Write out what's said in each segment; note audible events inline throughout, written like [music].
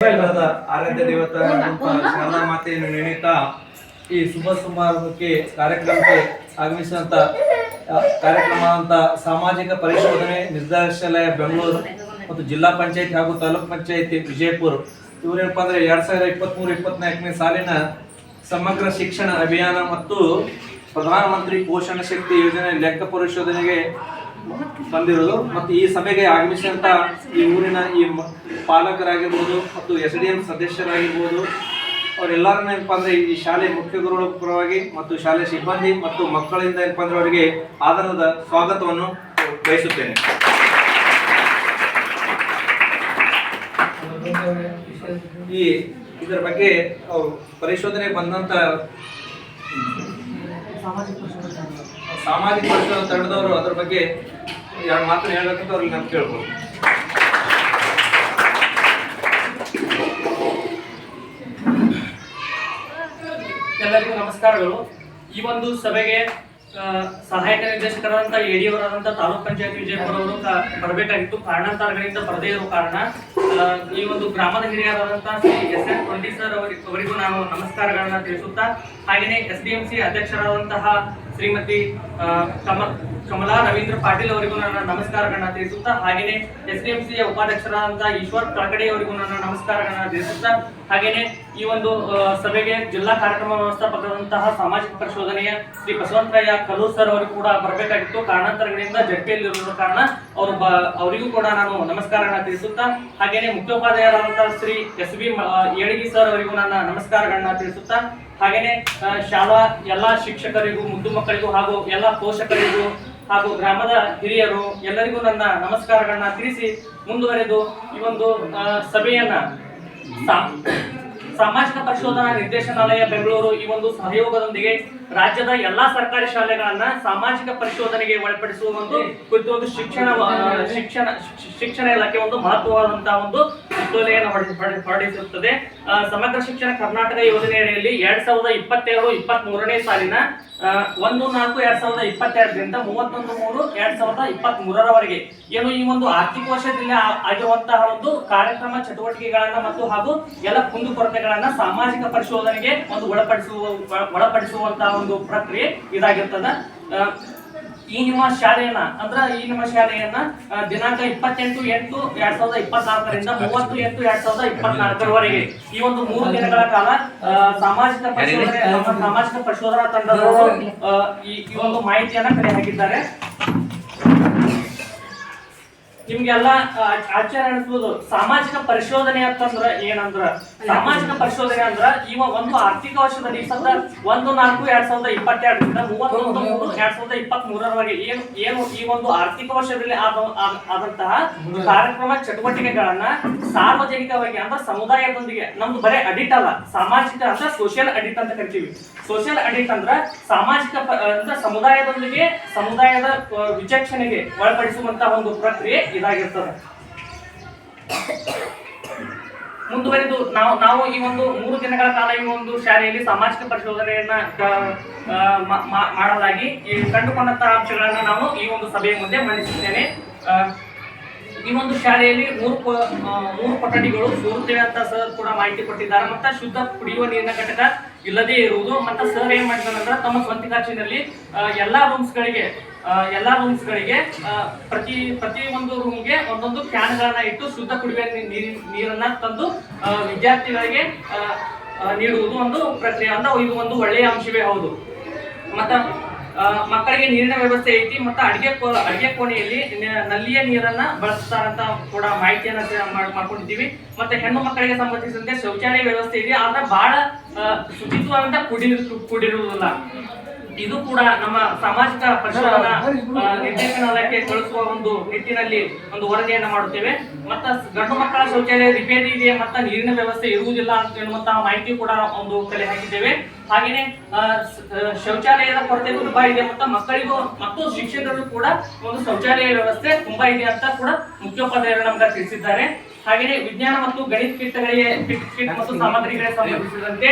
ಆರಾಧ್ಯ ದೇವತ ಶಾರದಾ ಮಾತೆಯನ್ನು ನೆನೆಯುತ್ತಾ ಈ ಶುಭ ಸಮಾರಂಭಕ್ಕೆ ಕಾರ್ಯಕ್ರಮಕ್ಕೆ ಆಗಮಿಸಿದಂತ ಕಾರ್ಯಕ್ರಮ ಅಂತ ಸಾಮಾಜಿಕ ಪರಿಶೋಧನೆ ನಿರ್ದೇಶಾಲಯ ಬೆಂಗಳೂರು ಮತ್ತು ಜಿಲ್ಲಾ ಪಂಚಾಯತ್ ಹಾಗೂ ತಾಲೂಕ್ ಪಂಚಾಯತಿ ವಿಜಯಪುರ. ಇವರೇನಪ್ಪ ಅಂದ್ರೆ ಎರಡ್ ಸಾವಿರದ ಇಪ್ಪತ್ಮೂರು, ಇಪ್ಪತ್ನಾಲ್ಕನೇ ಸಾಲಿನ ಸಮಗ್ರ ಶಿಕ್ಷಣ ಅಭಿಯಾನ ಮತ್ತು ಪ್ರಧಾನಮಂತ್ರಿ ಪೋಷಣ ಶಕ್ತಿ ಯೋಜನೆ ಲೆಕ್ಕ ಪರಿಶೋಧನೆಗೆ ಬಂದಿರೋದು. ಮತ್ತು ಈ ಸಭೆಗೆ ಆಗಮಿಸಿದಂತ ಈ ಊರಿನ ಈ ಪಾಲಕರಾಗಿರ್ಬೋದು ಮತ್ತು ಎಸ್ ಡಿ ಎಂ ಸದಸ್ಯರಾಗಿರ್ಬೋದು, ಅವರೆಲ್ಲರನ್ನ ಏನಪ್ಪ ಅಂದರೆ ಈ ಶಾಲೆ ಮುಖ್ಯ ಗುರುಗಳ ಪರವಾಗಿ ಮತ್ತು ಶಾಲೆ ಸಿಬ್ಬಂದಿ ಮತ್ತು ಮಕ್ಕಳಿಂದ ಏನಪ್ಪ ಅಂದರೆ ಅವರಿಗೆ ಆಧಾರದ ಸ್ವಾಗತವನ್ನು ಬಯಸುತ್ತೇನೆ. ಈ ಇದರ ಬಗ್ಗೆ ಪರಿಶೋಧನೆ ಬಂದಂತ ಸಾಮಾಜಿಕ ತಂಡದವರು ಅದ್ರ ಬಗ್ಗೆ ಎರಡು ಮಾತು ಹೇಳಬೇಕಂತ ಅವ್ರಿಗೆ ನಾನು ಕೇಳ್ಬೋದು. ಎಲ್ಲರಿಗೂ ನಮಸ್ಕಾರಗಳು. ಈ ಒಂದು ಸಭೆಗೆ ಸಹಾಯಕ ನಿರ್ದೇಶಕರಾದಂತಹ ಎಡಿಯವರಾದಂತಹ ತಾಲೂಕ್ ಪಂಚಾಯತ್ ವಿಜಯಪುರ ಅವರು ಬರಬೇಕಾಗಿತ್ತು. ಕಾರಣಾಂತರಗಳಿಂದ ಬರದೇ ಇರುವ ಕಾರಣ ಈ ಒಂದು ಗ್ರಾಮದ ಹಿರಿಯರಾದಂತಹ Shri S N twenty sir ಅವರಿ- ಅವರಿಗೂ ನಾನು ನಮಸ್ಕಾರಗಳನ್ನ ತಿಳಿಸುತ್ತಾ, ಹಾಗೆಯೇ ಎಸ್ ಡಿ ಎಂ ಸಿ ಅಧ್ಯಕ್ಷರಾದಂತಹ ಶ್ರೀಮತಿ ಕಮ, ಕಮಲಾ ರವೀಂದ್ರ ಪಾಟೀಲ್ ಅವರಿಗೂ ನನ್ನ ನಮಸ್ಕಾರಗಳನ್ನ ತಿಳಿಸುತ್ತಾ, ಹಾಗೆಯೇ ಎಸ್ ಡಿ ಎಂ ಸಿ ಉಪಾಧ್ಯಕ್ಷರಾದಂತಹ ಈಶ್ವರ್ ಕಳಕಡೆ ಅವರಿಗೂ ನನ್ನ ನಮಸ್ಕಾರಗಳನ್ನ ತಿಳಿಸುತ್ತಾ ಹಾಗೆಯೇ ಈ ಒಂದು ಸಭೆಗೆ ಜಿಲ್ಲಾ ಕಾರ್ಯಕ್ರಮ ವ್ಯವಸ್ಥಾಪಕರಾದಂತಹ ಸಾಮಾಜಿಕ ಪರಿಶೋಧನೆಯ ಶ್ರೀ ಬಸವಂತರಾಯ ಕಲೂರ್ ಸರ್ ಅವರಿಗೂ ಕೂಡ ಬರಬೇಕಾಗಿತ್ತು. ಕಾರಣಾಂತರಗಳಿಂದ ಜಡ್ಪಿಯಲ್ಲಿ ಇರುವ ಕಾರಣ ಅವರು ಬ, ಅವರಿಗೂ ಕೂಡ ನಾನು ನಮಸ್ಕಾರಗಳನ್ನ ತಿಳಿಸುತ್ತಾ, ಹಾಗೇನೆ ಮುಖ್ಯೋಪಾಧ್ಯಾಯರಾದಂತಹ Shri S B Elagi sir ಅವರಿಗೂ ನನ್ನ ನಮಸ್ಕಾರಗಳನ್ನ ತಿಳಿಸುತ್ತಾ, ಹಾಗೇನೆ ಶಾಲಾ ಎಲ್ಲಾ ಶಿಕ್ಷಕರಿಗೂ, ಮುದ್ದು ಮಕ್ಕಳಿಗೂ ಹಾಗೂ ಎಲ್ಲ ಪೋಷಕರಿಗೂ ಹಾಗೂ ಗ್ರಾಮದ ಹಿರಿಯರು ಎಲ್ಲರಿಗೂ ನನ್ನ ನಮಸ್ಕಾರಗಳನ್ನ ತಿಳಿಸಿ ಮುಂದುವರೆದು ಈ ಒಂದು ಸಭೆಯನ್ನ ಸಾಮಾಜಿಕ ಪರಿಶೋಧನಾ ನಿರ್ದೇಶನಾಲಯ ಬೆಂಗಳೂರು ಈ ಒಂದು ಸಹಯೋಗದೊಂದಿಗೆ ರಾಜ್ಯದ ಎಲ್ಲಾ ಸರ್ಕಾರಿ ಶಾಲೆಗಳನ್ನ ಸಾಮಾಜಿಕ ಪರಿಶೋಧನೆಗೆ ಒಳಪಡಿಸುವ ಒಂದು ಕುರಿತು ಒಂದು ಶಿಕ್ಷಣ ಶಿಕ್ಷಣ ಶಿಕ್ಷಣ ಇಲಾಖೆ ಒಂದು ಮಹತ್ವವಾದಂತಹ ಒಂದು ಹೊರಡಿ- ಹೊರಡಿಸುತ್ತದೆ ಸಮಗ್ರ ಶಿಕ್ಷಣ ಕರ್ನಾಟಕ ಯೋಜನೆಯಡಿಯಲ್ಲಿ ಎರಡ್ ಸಾವಿರದ ಇಪ್ಪತ್ತೆರಡು ಇಪ್ಪತ್ತ್ ಮೂರನೇ ಸಾಲಿನ ಒಂದು ನಾಲ್ಕು ಎರಡ್ ಸಾವಿರದ ಇಪ್ಪತ್ತೆರಡರಿಂದ ಮೂವತ್ತೊಂದು ಮೂರು ಎರಡ್ ಸಾವಿರದ ಇಪ್ಪತ್ತ್ ಮೂರರವರೆಗೆ ಏನು ಈ ಒಂದು ಆರ್ಥಿಕ ವರ್ಷದಲ್ಲಿ ಆಗಿರುವಂತಹ ಒಂದು ಕಾರ್ಯಕ್ರಮ ಚಟುವಟಿಕೆಗಳನ್ನ ಮತ್ತು ಹಾಗೂ ಎಲ್ಲ ಕುಂದುಕೊರತೆಗಳನ್ನ ಸಾಮಾಜಿಕ ಪರಿಶೋಧನೆಗೆ ಒಂದು ಒಳಪಡಿಸುವ, ಒಳಪಡಿಸುವಂತಹ ಒಂದು ಪ್ರಕ್ರಿಯೆ ಇದಾಗಿರ್ತದ. ಈ ನಿಮ್ಮ ಶಾಲೆಯನ್ನ ಅಂದ್ರ ಈ ನಿಮ್ಮ ಶಾಲೆಯನ್ನ ದಿನಾಂಕ ಇಪ್ಪತ್ತೆಂಟು ಎಂಟು ಎರಡ್ ಸಾವಿರದ ಇಪ್ಪತ್ನಾಲ್ಕರಿಂದ ಮೂವತ್ತು ಎಂಟು ಎರಡ್ ಸಾವಿರದ ಇಪ್ಪತ್ನಾಲ್ಕರವರೆಗೆ. ಈ ಒಂದು ಮೂರು ದಿನಗಳ ಕಾಲ ಸಾಮಾಜಿಕ ಪರಿಶೋಧನೆ ಸಾಮಾಜಿಕ ಪರಿಶೋಧನಾ ತಂಡದವರು ಈ ಒಂದು ಮಾಹಿತಿಯನ್ನ ಕಲೆ ಹಾಕಿದ್ದಾರೆ. ನಿಮ್ಗೆಲ್ಲ ಆಚಾರ ಅನಿಸ್ಬೋದು ಸಾಮಾಜಿಕ ಪರಿಶೋಧನೆ ಅಂತಂದ್ರ ಏನಂದ್ರ? ಸಾಮಾಜಿಕ ಪರಿಶೋಧನೆ ಅಂದ್ರ ಇವ ಒಂದು ಆರ್ಥಿಕ ವರ್ಷದಲ್ಲಿ ಸದ ಒಂದು ನಾಲ್ಕು ಎರಡ್ ಸಾವಿರದ ಇಪ್ಪತ್ತೆರಡರಿಂದ ಮೂವತ್ತೊಂದು ಮೂರು ಎರಡ್ ಸಾವಿರದ ಇಪ್ಪತ್ತ್ ಮೂರರವರೆಗೆ ಏನು ಏನು ಈ ಒಂದು ಆರ್ಥಿಕ ವರ್ಷದಲ್ಲಿ ಆದ ಆದ- ಆದಂತಹ ಕಾರ್ಯಕ್ರಮ ಚಟುವಟಿಕೆಗಳನ್ನ ಸಾರ್ವಜನಿಕವಾಗಿ ಅಂದ್ರೆ ಸಮುದಾಯದೊಂದಿಗೆ ನಮ್ದು ಬರೇ ಅಡಿಟ್ ಅಲ್ಲ ಸಾಮಾಜಿಕ ಅಂದ್ರೆ ಸೋಷಿಯಲ್ ಅಡಿಟ್ ಅಂತ ಕರಿತೀವಿ. ಸೋಷಿಯಲ್ ಅಡಿಟ್ ಅಂದ್ರ ಸಾಮಾಜಿಕ ಅಂದ್ರೆ ಸಮುದಾಯದೊಂದಿಗೆ ಸಮುದಾಯದ ವಿಚಕ್ಷಣೆಗೆ ಒಳಪಡಿಸುವಂತಹ ಒಂದು ಪ್ರಕ್ರಿಯೆ ಇದಾಗಿರ್ತದೆ. ಮುಂದುವರೆದು ನಾವು ನಾವು ಈ ಒಂದು ಮೂರು ದಿನಗಳ ಕಾಲ ಈ ಒಂದು ಶಾಲೆಯಲ್ಲಿ ಸಾಮಾಜಿಕ ಪರಿಶೋಧನೆಯನ್ನ ಮಾಡಲಾಗಿ ಈ ಕಂಡುಕೊಂಡಂತಹ ಅಂಶಗಳನ್ನ ನಾನು ಈ ಒಂದು ಸಭೆಯ ಮುಂದೆ ಮಂಡಿಸುತ್ತೇನೆ ಈ ಒಂದು ಶಾಲೆಯಲ್ಲಿ ಮೂರು ಮೂರು ಕೊಠಡಿಗಳು ಸೂರುತ್ತೇವೆ ಅಂತ ಸರ್ ಕೂಡ ಮಾಹಿತಿ ಕೊಟ್ಟಿದ್ದಾರೆ. ಮತ್ತೆ ಶುದ್ಧ ಕುಡಿಯುವ ನೀರಿನ ಘಟಕ ಇಲ್ಲದೇ ಇರುವುದು. ಮತ್ತೆ ಸರ್ ಏನ್ ಮಾಡಿದಾರೆ ತಮ್ಮ ಸ್ವಂತ ಖರ್ಚಿನಲ್ಲಿ ಎಲ್ಲಾ ರೂಮ್ಸ್ ಗಳಿಗೆ ಆ, ಎಲ್ಲಾ ರೂಮ್ಸ್ ಗಳಿಗೆ ಪ್ರತಿ ಪ್ರತಿ ಒಂದು ರೂಮ್ಗೆ ಒಂದೊಂದು ಕ್ಯಾನ್ ಗಳನ್ನ ಇಟ್ಟು ಶುದ್ಧ ಕುಡಿಯುವ ನೀರನ್ನ ತಂದು ವಿದ್ಯಾರ್ಥಿಗಳಿಗೆ ನೀಡುವುದು ಒಂದು ಪ್ರಕ್ರಿಯೆ ಅಂತ ಇದು ಒಂದು ಒಳ್ಳೆಯ ಅಂಶವೇ ಹೌದು. ಮತ್ತ ಮಕ್ಕಳಿಗೆ ನೀರಿನ ವ್ಯವಸ್ಥೆ ಐತಿ, ಮತ್ತು ಅಡಿಗೆ ಕೋ, ಅಡಿಗೆ ಕೋಣೆಯಲ್ಲಿ ನಲ್ಲಿಯ ನೀರನ್ನ ಬಳಸ್ತಾರಂತ ಕೂಡ ಮಾಹಿತಿಯನ್ನ ಮಾಡ್ಕೊಂಡಿದ್ದೀವಿ. ಮತ್ತೆ ಹೆಣ್ಣು ಮಕ್ಕಳಿಗೆ ಸಂಬಂಧಿಸಿದಂತೆ ಶೌಚಾಲಯ ವ್ಯವಸ್ಥೆ ಇದೆ, ಆದ್ರೆ ಬಹಳ ಶುಚಿತ್ವ ಶುಚಿತ್ವದಿಂದ ಕೂಡಿ ಕೂಡಿರುವುದಿಲ್ಲ. ಇದು ಕೂಡ ನಮ್ಮ ಸಾಮಾಜಿಕ ಪರಿಶೋಧನಾ ನಿರ್ದೇಶನಾಲಯಕ್ಕೆ ಕಳಿಸುವ ಒಂದು ನಿಟ್ಟಿನಲ್ಲಿ ಒಂದು ವರದಿಯನ್ನು ಮಾಡುತ್ತೇವೆ. ಮತ್ತ ಗಂಡು ಮಕ್ಕಳ ಶೌಚಾಲಯ ರಿಪೇರಿ ಇದೆ ಮತ್ತ ನೀರಿನ ವ್ಯವಸ್ಥೆ ಇರುವುದಿಲ್ಲ ಅಂತ ಹೇಳುವಂತಹ ಮಾಹಿತಿ ಕೂಡ ಒಂದು ಕಲೆ ಹಾಕಿದ್ದೇವೆ. ಹಾಗೇನೆ ಶೌಚಾಲಯದ ಕೊರತೆ ತುಂಬಾ ಇದೆ ಮತ್ತ ಮಕ್ಕಳಿಗೂ ಮತ್ತು ಶಿಕ್ಷಕರಿಗೂ ಕೂಡ ಒಂದು ಶೌಚಾಲಯ ವ್ಯವಸ್ಥೆ ತುಂಬಾ ಇದೆ ಅಂತ ಕೂಡ ಮುಖ್ಯೋಪಾಧ್ಯಾಯರು ನಮ್ಗೆ ತಿಳಿಸಿದ್ದಾರೆ. ಹಾಗೆಯೇ ವಿಜ್ಞಾನ ಮತ್ತು ಗಣಿತ ಕಿಟ್ಗಳಿಗೆ ಕಿಟ್ ಕಿಟ್ ಮತ್ತು ಸಾಮಗ್ರಿಗಳಿಗೆ ಸಂಬಂಧಿಸಿದಂತೆ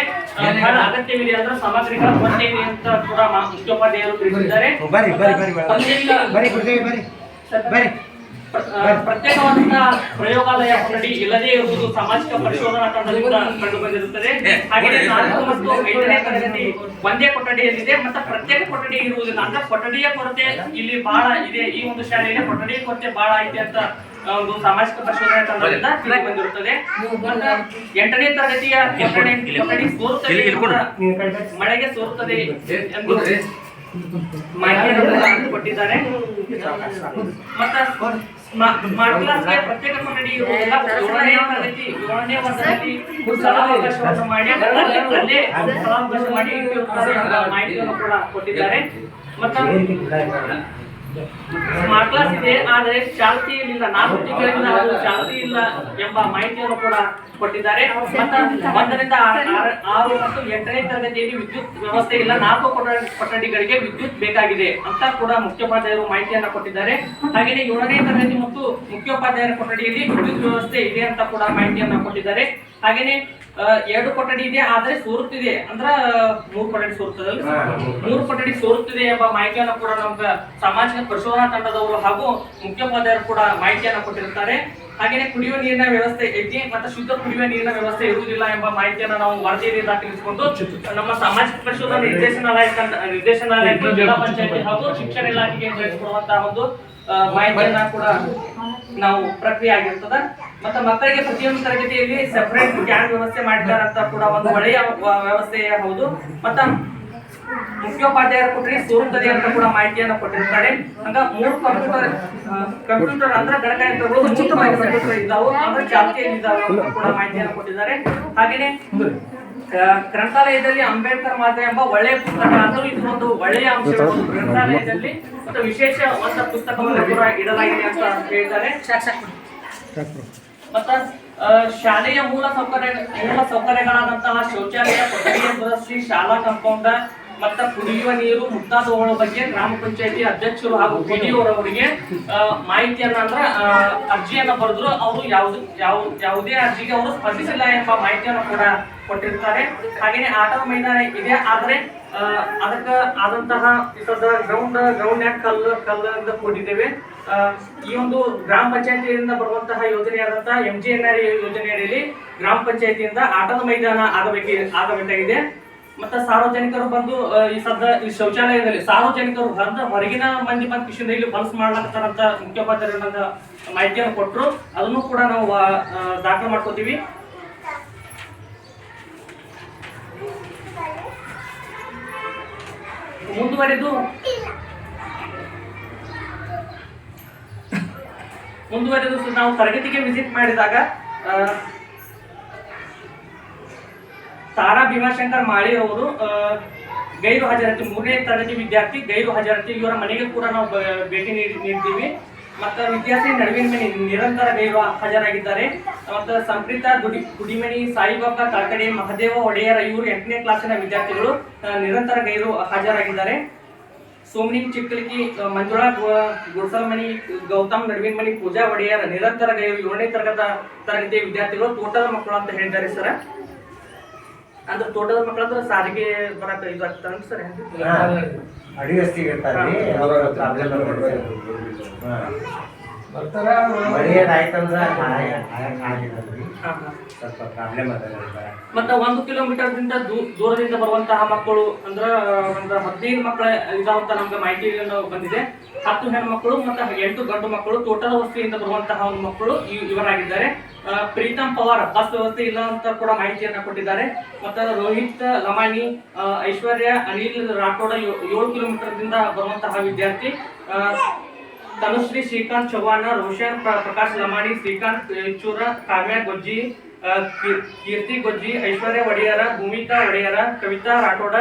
ಬಹಳ ಅಗತ್ಯವಿದೆ ಅಂದ್ರೆ ಸಾಮಗ್ರಿಗಳ ಕೊರತೆ ಇದೆ ಅಂತ ಕೂಡ ಮುಖ್ಯೋಪಾಧ್ಯಾಯರು ತಿಳಿಸಿದ್ದಾರೆ. ಪ್ರತ್ಯೇಕವಾದಂತಹ ಪ್ರಯೋಗಾಲಯ ಕೊಠಡಿ ಇಲ್ಲದೇ ಇರುವುದು ಸಾಮಾಜಿಕ ಪರಿಶೋಧನಾ ತಂಡದಿಂದ ಕಂಡು ಬಂದಿರುತ್ತದೆ ಹಾಗೆಯೇ ನಾಲ್ಕು ಮತ್ತು ಐದನೇ ತರಗತಿ ಒಂದೇ ಕೊಠಡಿಯಲ್ಲಿದೆ. ಮತ್ತು ಪ್ರತ್ಯೇಕ ಕೊಠಡಿ ಇರುವುದಿಲ್ಲ. ಅಂದ್ರೆ ಕೊಠಡಿಯ ಕೊರತೆ ಇಲ್ಲಿ ಬಹಳ ಇದೆ. ಈ ಒಂದು ಶಾಲೆಯಲ್ಲಿ ಕೊಠಡಿಯ ಕೊರತೆ ಬಹಳ ಐತೆ ಅಂತ ಒಂದು ಸಾಮಾಜಿಕ ಪರಿಶೋಧನೆ ತಂಡದಿಂದ ತಿಳಿದು ಬಂದಿರುತ್ತದೆ. ಎಂಟನೇ ತರಗತಿಯ ಸೋರುತ್ತದೆ ಮಳೆಗೆ ಸೋರುತ್ತದೆ ಎಂದು ಮಾಹಿತಿಯನ್ನು ಕೊಟ್ಟಿದ್ದಾರೆ ಮತ್ತೆ ಸ್ಮಾರ್ಟ್ ಕ್ಲಾಸ್ಗೆ ಪ್ರತ್ಯೇಕ ಕೊಠಡಿ ಇರುವುದಿಲ್ಲ ಏಳನೇ ತರಗತಿ ಏಳನೇ ವರ್ಷದಲ್ಲಿ ಸ್ಥಳಾವಕಾಶವನ್ನು ಮಾಡಿ ಅಲ್ಲೇ ಸ್ಥಳಾವಕಾಶ ಮಾಡಿ ಮಾಹಿತಿಯನ್ನು ಕೂಡ ಕೊಟ್ಟಿದ್ದಾರೆ. ಮತ್ತೆ ಸ್ಮಾರ್ಟ್ ಕ್ಲಾಸ್ ಇದೆ, ಆದರೆ ಚಾಲ್ತಿಯಲ್ಲಿಲ್ಲ ನಾಲ್ಕು ತಿಂಗಳಿಂದ ಅದು ಚಾಲ್ತಿ ಇಲ್ಲ ಎಂಬ ಮಾಹಿತಿಯನ್ನು ಕೂಡ ಕೊಟ್ಟಿದ್ದಾರೆ. ಒಂದರಿಂದ ಆರು ಮತ್ತು ಎಂಟನೇ ತರಗತಿಯಲ್ಲಿ ವಿದ್ಯುತ್ ವ್ಯವಸ್ಥೆ ಇಲ್ಲ. ನಾಲ್ಕು ಕೊಠಡಿ ಕೊಠಡಿಗಳಿಗೆ ವಿದ್ಯುತ್ ಬೇಕಾಗಿದೆ ಅಂತ ಕೂಡ ಮುಖ್ಯೋಪಾಧ್ಯಾಯರು ಮಾಹಿತಿಯನ್ನು ಕೊಟ್ಟಿದ್ದಾರೆ. ಹಾಗೆಯೇ ಏಳನೇ ತರಗತಿ ಮತ್ತು ಮುಖ್ಯೋಪಾಧ್ಯಾಯರ ಕೊಠಡಿಯಲ್ಲಿ ವಿದ್ಯುತ್ ವ್ಯವಸ್ಥೆ ಇದೆ ಅಂತ ಕೂಡ ಮಾಹಿತಿಯನ್ನು ಕೊಟ್ಟಿದ್ದಾರೆ. ಹಾಗೆಯೇ ಎರಡು ಕೊಠಡಿ ಇದೆ ಆದರೆ ಸೋರುತ್ತಿದೆ. ಅಂದ್ರ ಮೂರು ಕೊಠಡಿ ಸೋರುತ್ತದೆ ಮೂರು ಕೊಠಡಿ. ಸೋರುತ್ತಿದೆ ಎಂಬ ಮಾಹಿತಿಯನ್ನು ಕೂಡ ನಮ್ಗೆ ಸಾಮಾಜಿಕ ಪರಿಶೋಧನಾ ತಂಡದವರು ಹಾಗೂ ಮುಖ್ಯೋಪಾಧ್ಯಾಯರು ಕೂಡ ಮಾಹಿತಿಯನ್ನು ಕೊಟ್ಟಿರುತ್ತಾರೆ ಹಾಗೇನೆ ಕುಡಿಯುವ ನೀರಿನ ವ್ಯವಸ್ಥೆ ಐತಿ ಮತ್ತು ಶುದ್ಧ ಕುಡಿಯುವ ನೀರಿನ ವ್ಯವಸ್ಥೆ ಇರುವುದಿಲ್ಲ ಎಂಬ ಮಾಹಿತಿಯನ್ನು ನಾವು ವರದಿಯಲ್ಲಿ ದಾಖಲಿಸಿಕೊಂಡು ನಮ್ಮ ಸಾಮಾಜಿಕ ಪರಿಶೋಧನಾ ನಿರ್ದೇಶನಾಲಯ ನಿರ್ದೇಶನಾಲಯ ಜಿಲ್ಲಾ ಪಂಚಾಯತಿ ಹಾಗೂ ಶಿಕ್ಷಣ ಇಲಾಖೆಗೆ ತಿಳಿಸಿಕೊಡುವಂತಹ ಒಂದು ಮಾಹಿತಿಯನ್ನ ಕೂಡ ನಾವು ಪ್ರಕ್ರಿಯೆ ಆಗಿರ್ತದ. ಮತ್ತೆ ಮಕ್ಕಳಿಗೆ ಪ್ರತಿಯೊಂದು ತರಗತಿಯಲ್ಲಿ ಸೆಪರೇಟ್ ಕ್ಯಾನ್ ವ್ಯವಸ್ಥೆ ಮಾಡಿದ್ದಾರೆ ಅಂತ ಕೂಡ ಒಂದು ಒಳ್ಳೆಯ ವ್ಯವಸ್ಥೆ ಹೌದು. ಮತ್ತ ಮುಖ್ಯೋಪಾಧ್ಯಾಯರು ಕೊಟ್ಟರೆ ಸೋರುತ್ತದೆ ಅಂತ ಕೂಡ ಮಾಹಿತಿಯನ್ನು ಕೊಟ್ಟಿರ್ತಾರೆ. ಹಂಗ ಮೂರು ಕಂಪ್ಯೂಟರ್ ಕಂಪ್ಯೂಟರ್ ಅಂದ್ರೆ ಗಣಕಯಂತ್ರಗಳು ಉಚಿತವಾಗಿ ಕಂಪ್ಯೂಟರ್ ಇದ್ದಾವೆ. ಅಂದ್ರೆ ಚಾಲ್ತಿಯಲ್ಲಿ ಇದ್ದಾವೆ ಅಂತ ಕೂಡ ಮಾಹಿತಿಯನ್ನು ಕೊಟ್ಟಿದ್ದಾರೆ. ಹಾಗೆಯೇ ಗ್ರಂಥಾಲಯದಲ್ಲಿ ಅಂಬೇಡ್ಕರ್ ಮಾತ್ರ ಎಂಬ ಒಳ್ಳೆಯ ಪುಸ್ತಕ ಅಂದ್ರೂ ಇದು ಒಂದು ಒಳ್ಳೆಯ ಅಂಶ ಗ್ರಂಥಾಲಯದಲ್ಲಿ ಮತ್ತು ವಿಶೇಷ ಒಂದು ಪುಸ್ತಕವನ್ನು ಕೂಡ ಇಡಲಾಗಿದೆ ಅಂತ ಹೇಳ್ತಾರೆ. ಮತ್ತ ಶಾಲೆಯ ಮೂಲ ಸೌಕರ್ಯ ಮೂಲ ಸೌಕರ್ಯಗಳಾದಂತಹ ಶೌಚಾಲಯ ಕೊಠಡಿಯ ದುರಸ್ತಿ ಶಾಲಾ ಕಾಂಪೌಂಡ್, ಮತ್ತ ಕುಡಿಯುವ ನೀರು ಮುಂತಾದವುಗಳ ಬಗ್ಗೆ ಗ್ರಾಮ ಪಂಚಾಯತಿ ಅಧ್ಯಕ್ಷರು ಹಾಗೂ ಪಿಡಿಒರವರಿಗೆ ಮಾಹಿತಿಯನ್ನ ಅಂದ್ರ ಅರ್ಜಿಯನ್ನ ಬರೆದ್ರು ಅವರು ಯಾವ್ದು ಯಾವ ಯಾವುದೇ ಅರ್ಜಿಗೆ ಅವರು ಸ್ಪರ್ಧಿಸಿಲ್ಲ ಎಂಬ ಮಾಹಿತಿಯನ್ನು ಕೂಡ ಕೊಟ್ಟಿರ್ತಾರೆ. ಹಾಗೇನೆ ಆಟದ ಮೈದಾನ ಇದೆ, ಆದ್ರೆ ಅದಕ್ಕ ಆದಂತಹ ಗ್ರೌಂಡ್ ಗ್ರೌಂಡ್ ಕಲ್ಲು ಕಲ್ಲಿಂದ ಕೂಡಿದ್ದೇವೆ ಈ ಒಂದು ಗ್ರಾಮ ಪಂಚಾಯತಿಯಿಂದ ಬರುವಂತಹ ಯೋಜನೆಯಾದಂತಹ ಎಂ ಜಿ ಎನ್ ಆರ್ ಯೋಜನೆಯಲ್ಲಿ ಗ್ರಾಮ ಪಂಚಾಯತಿಯಿಂದ ಆಟದ ಮೈದಾನ ಆಗಬೇಕು, ಆಗಬೇಕಾಗಿದೆ. ಮತ್ತು ಸಾರ್ವಜನಿಕರು ಬಂದು ಈ ಸದ್ದ ಈ ಶೌಚಾಲಯದಲ್ಲಿ ಸಾರ್ವಜನಿಕರು ಹೊರದ ಹೊರಗಿನ ಮಂದಿ ಬಂದು ಕೃಷಿಯಿಂದ ಇಲ್ಲಿ ಬಲ್ಸ್ ಮಾಡ್ಲಾಕತ್ತಾರಂತ ಮುಖ್ಯೋಪಾಧ್ಯಾಯರ ಮಾಹಿತಿಯನ್ನು ಕೊಟ್ಟರು ಅದನ್ನು ಕೂಡ ನಾವು ದಾಖಲೆ ಮಾಡ್ಕೋತೀವಿ. ಮುಂದುವರೆದು ಮುಂದುವರೆದು ನಾವು ತರಗತಿಗೆ ವಿಸಿಟ್ ಮಾಡಿದಾಗ ತಾರಾ ಭೀಮಾಶಂಕರ್ ಮಾಳಿ ಅವರು ಗೈರು ಹಾಜರಾತಿ, ಮೂರನೇ ತರಗತಿ ವಿದ್ಯಾರ್ಥಿ ಗೈರು ಹಾಜರಾತಿ, ಇವರ ಮನೆಗೆ ಕೂಡ ನಾವು ಭೇಟಿ ನೀಡಿ, ನೀಡ್ತೀವಿ. ಮತ್ತು ವಿದ್ಯಾರ್ಥಿ ನಡುವಿನ ಮನೆ, ನಿರಂತರ ಗೈರು ಹಾಜರಾಗಿದ್ದಾರೆ. ಮತ್ತು ಸಂಪ್ರೀತ ಗುಡಿ ಗುಡಿಮಣಿ ಸಾಯಿಬಾಬಾ, ಕಾಕಡೆ, ಮಹದೇವ, ಒಡೆಯರ ಇವರು ಎಂಟನೇ ಕ್ಲಾಸಿನ ವಿದ್ಯಾರ್ಥಿಗಳು ನಿರಂತರ ಗೈರು ಹಾಜರಾಗಿದ್ದಾರೆ. ಸೋಮನಿ ಚಿಕ್ಕಲಿಗಿ ಮಂಜುಳಾ ಗುಡ್ಸಲ್ಮನಿ ಗೌತಮ್ ನಡುವಿನ ಮನಿ ಪೂಜಾ ಒಡೆಯರ್ ನಿರಂತರ ಏಳನೇ ತರಗತ ತರಗತಿಯ ವಿದ್ಯಾರ್ಥಿಗಳು ತೋಟದ ಮಕ್ಕಳು ಅಂತ ಹೇಳಿದ್ದಾರೆ ಸರ್. ಅಂದ್ರೆ ತೋಟದ ಮಕ್ಕಳು ಅಂದ್ರೆ ಸಾರಿಗೆ ಬರಕ ಇದು ಆಗ್ತಾರ ಸರ್ ಅಡಿಗಸ್ತಿಗೆ ಆಗಿಲ್ಲರಿ ಸ್ವಲ್ಪ ಪ್ರಾಬ್ಲಮ್ ಅದ ಮತ್ತೆ ಒಂದು ಕಿಲೋಮೀಟರ್ ದಿಂದ ದೂ- ದೂರದಿಂದ ಬರುವಂತಹ ಮಕ್ಕಳು ಅಂದ್ರ ಒಂದು ಹದಿನೈದು ಮಕ್ಕಳ ಇದಾವಂತ ನಮ್ಗೆ ಮಾಹಿತಿ ಬಂದಿದೆ. ಹತ್ತು ಹೆಣ್ಣು ಮಕ್ಕಳು ಮತ್ತೆ ಎಂಟು ಗಂಡು ಮಕ್ಕಳು ಟೋಟಲ್ ವಸ್ತಿಯಿಂದ ಬರುವಂತಹ ಒಂದು ಮಕ್ಕಳು ಇವ್- ಇವರಾಗಿದ್ದಾರೆ. ಪ್ರೀತಮ್ ಪವಾರ್ ಬಸ್ ವ್ಯವಸ್ಥೆ ಇಲ್ಲ ಅಂತ ಕೂಡ ಮಾಹಿತಿಯನ್ನ ಕೊಟ್ಟಿದ್ದಾರೆ. ಮತ್ತೆ ರೋಹಿತ್ ಲಮಾನಿ ಐಶ್ವರ್ಯ ಅನಿಲ್ ರಾಠೋಡ ಏಳು ಕಿಲೋಮೀಟರ್ ದಿಂದ ಬರುವಂತಹ ವಿದ್ಯಾರ್ಥಿ. ತನುಶ್ರೀ ಶ್ರೀಕಾಂತ್ ಚೌಹಾಣ ರೋಷನ್ ಪ್ರ- ಪ್ರಕಾಶ್ ಲಮಾಣಿ ಶ್ರೀಕಾಂತ್ ಯಚೂರ ಕಾವ್ಯ ಗೊಜ್ಜಿ ಕೀರ್ತಿ ಗೊಜ್ಜಿ ಐಶ್ವರ್ಯ Odeyar Bhoomika Odeyar Kavita Rathod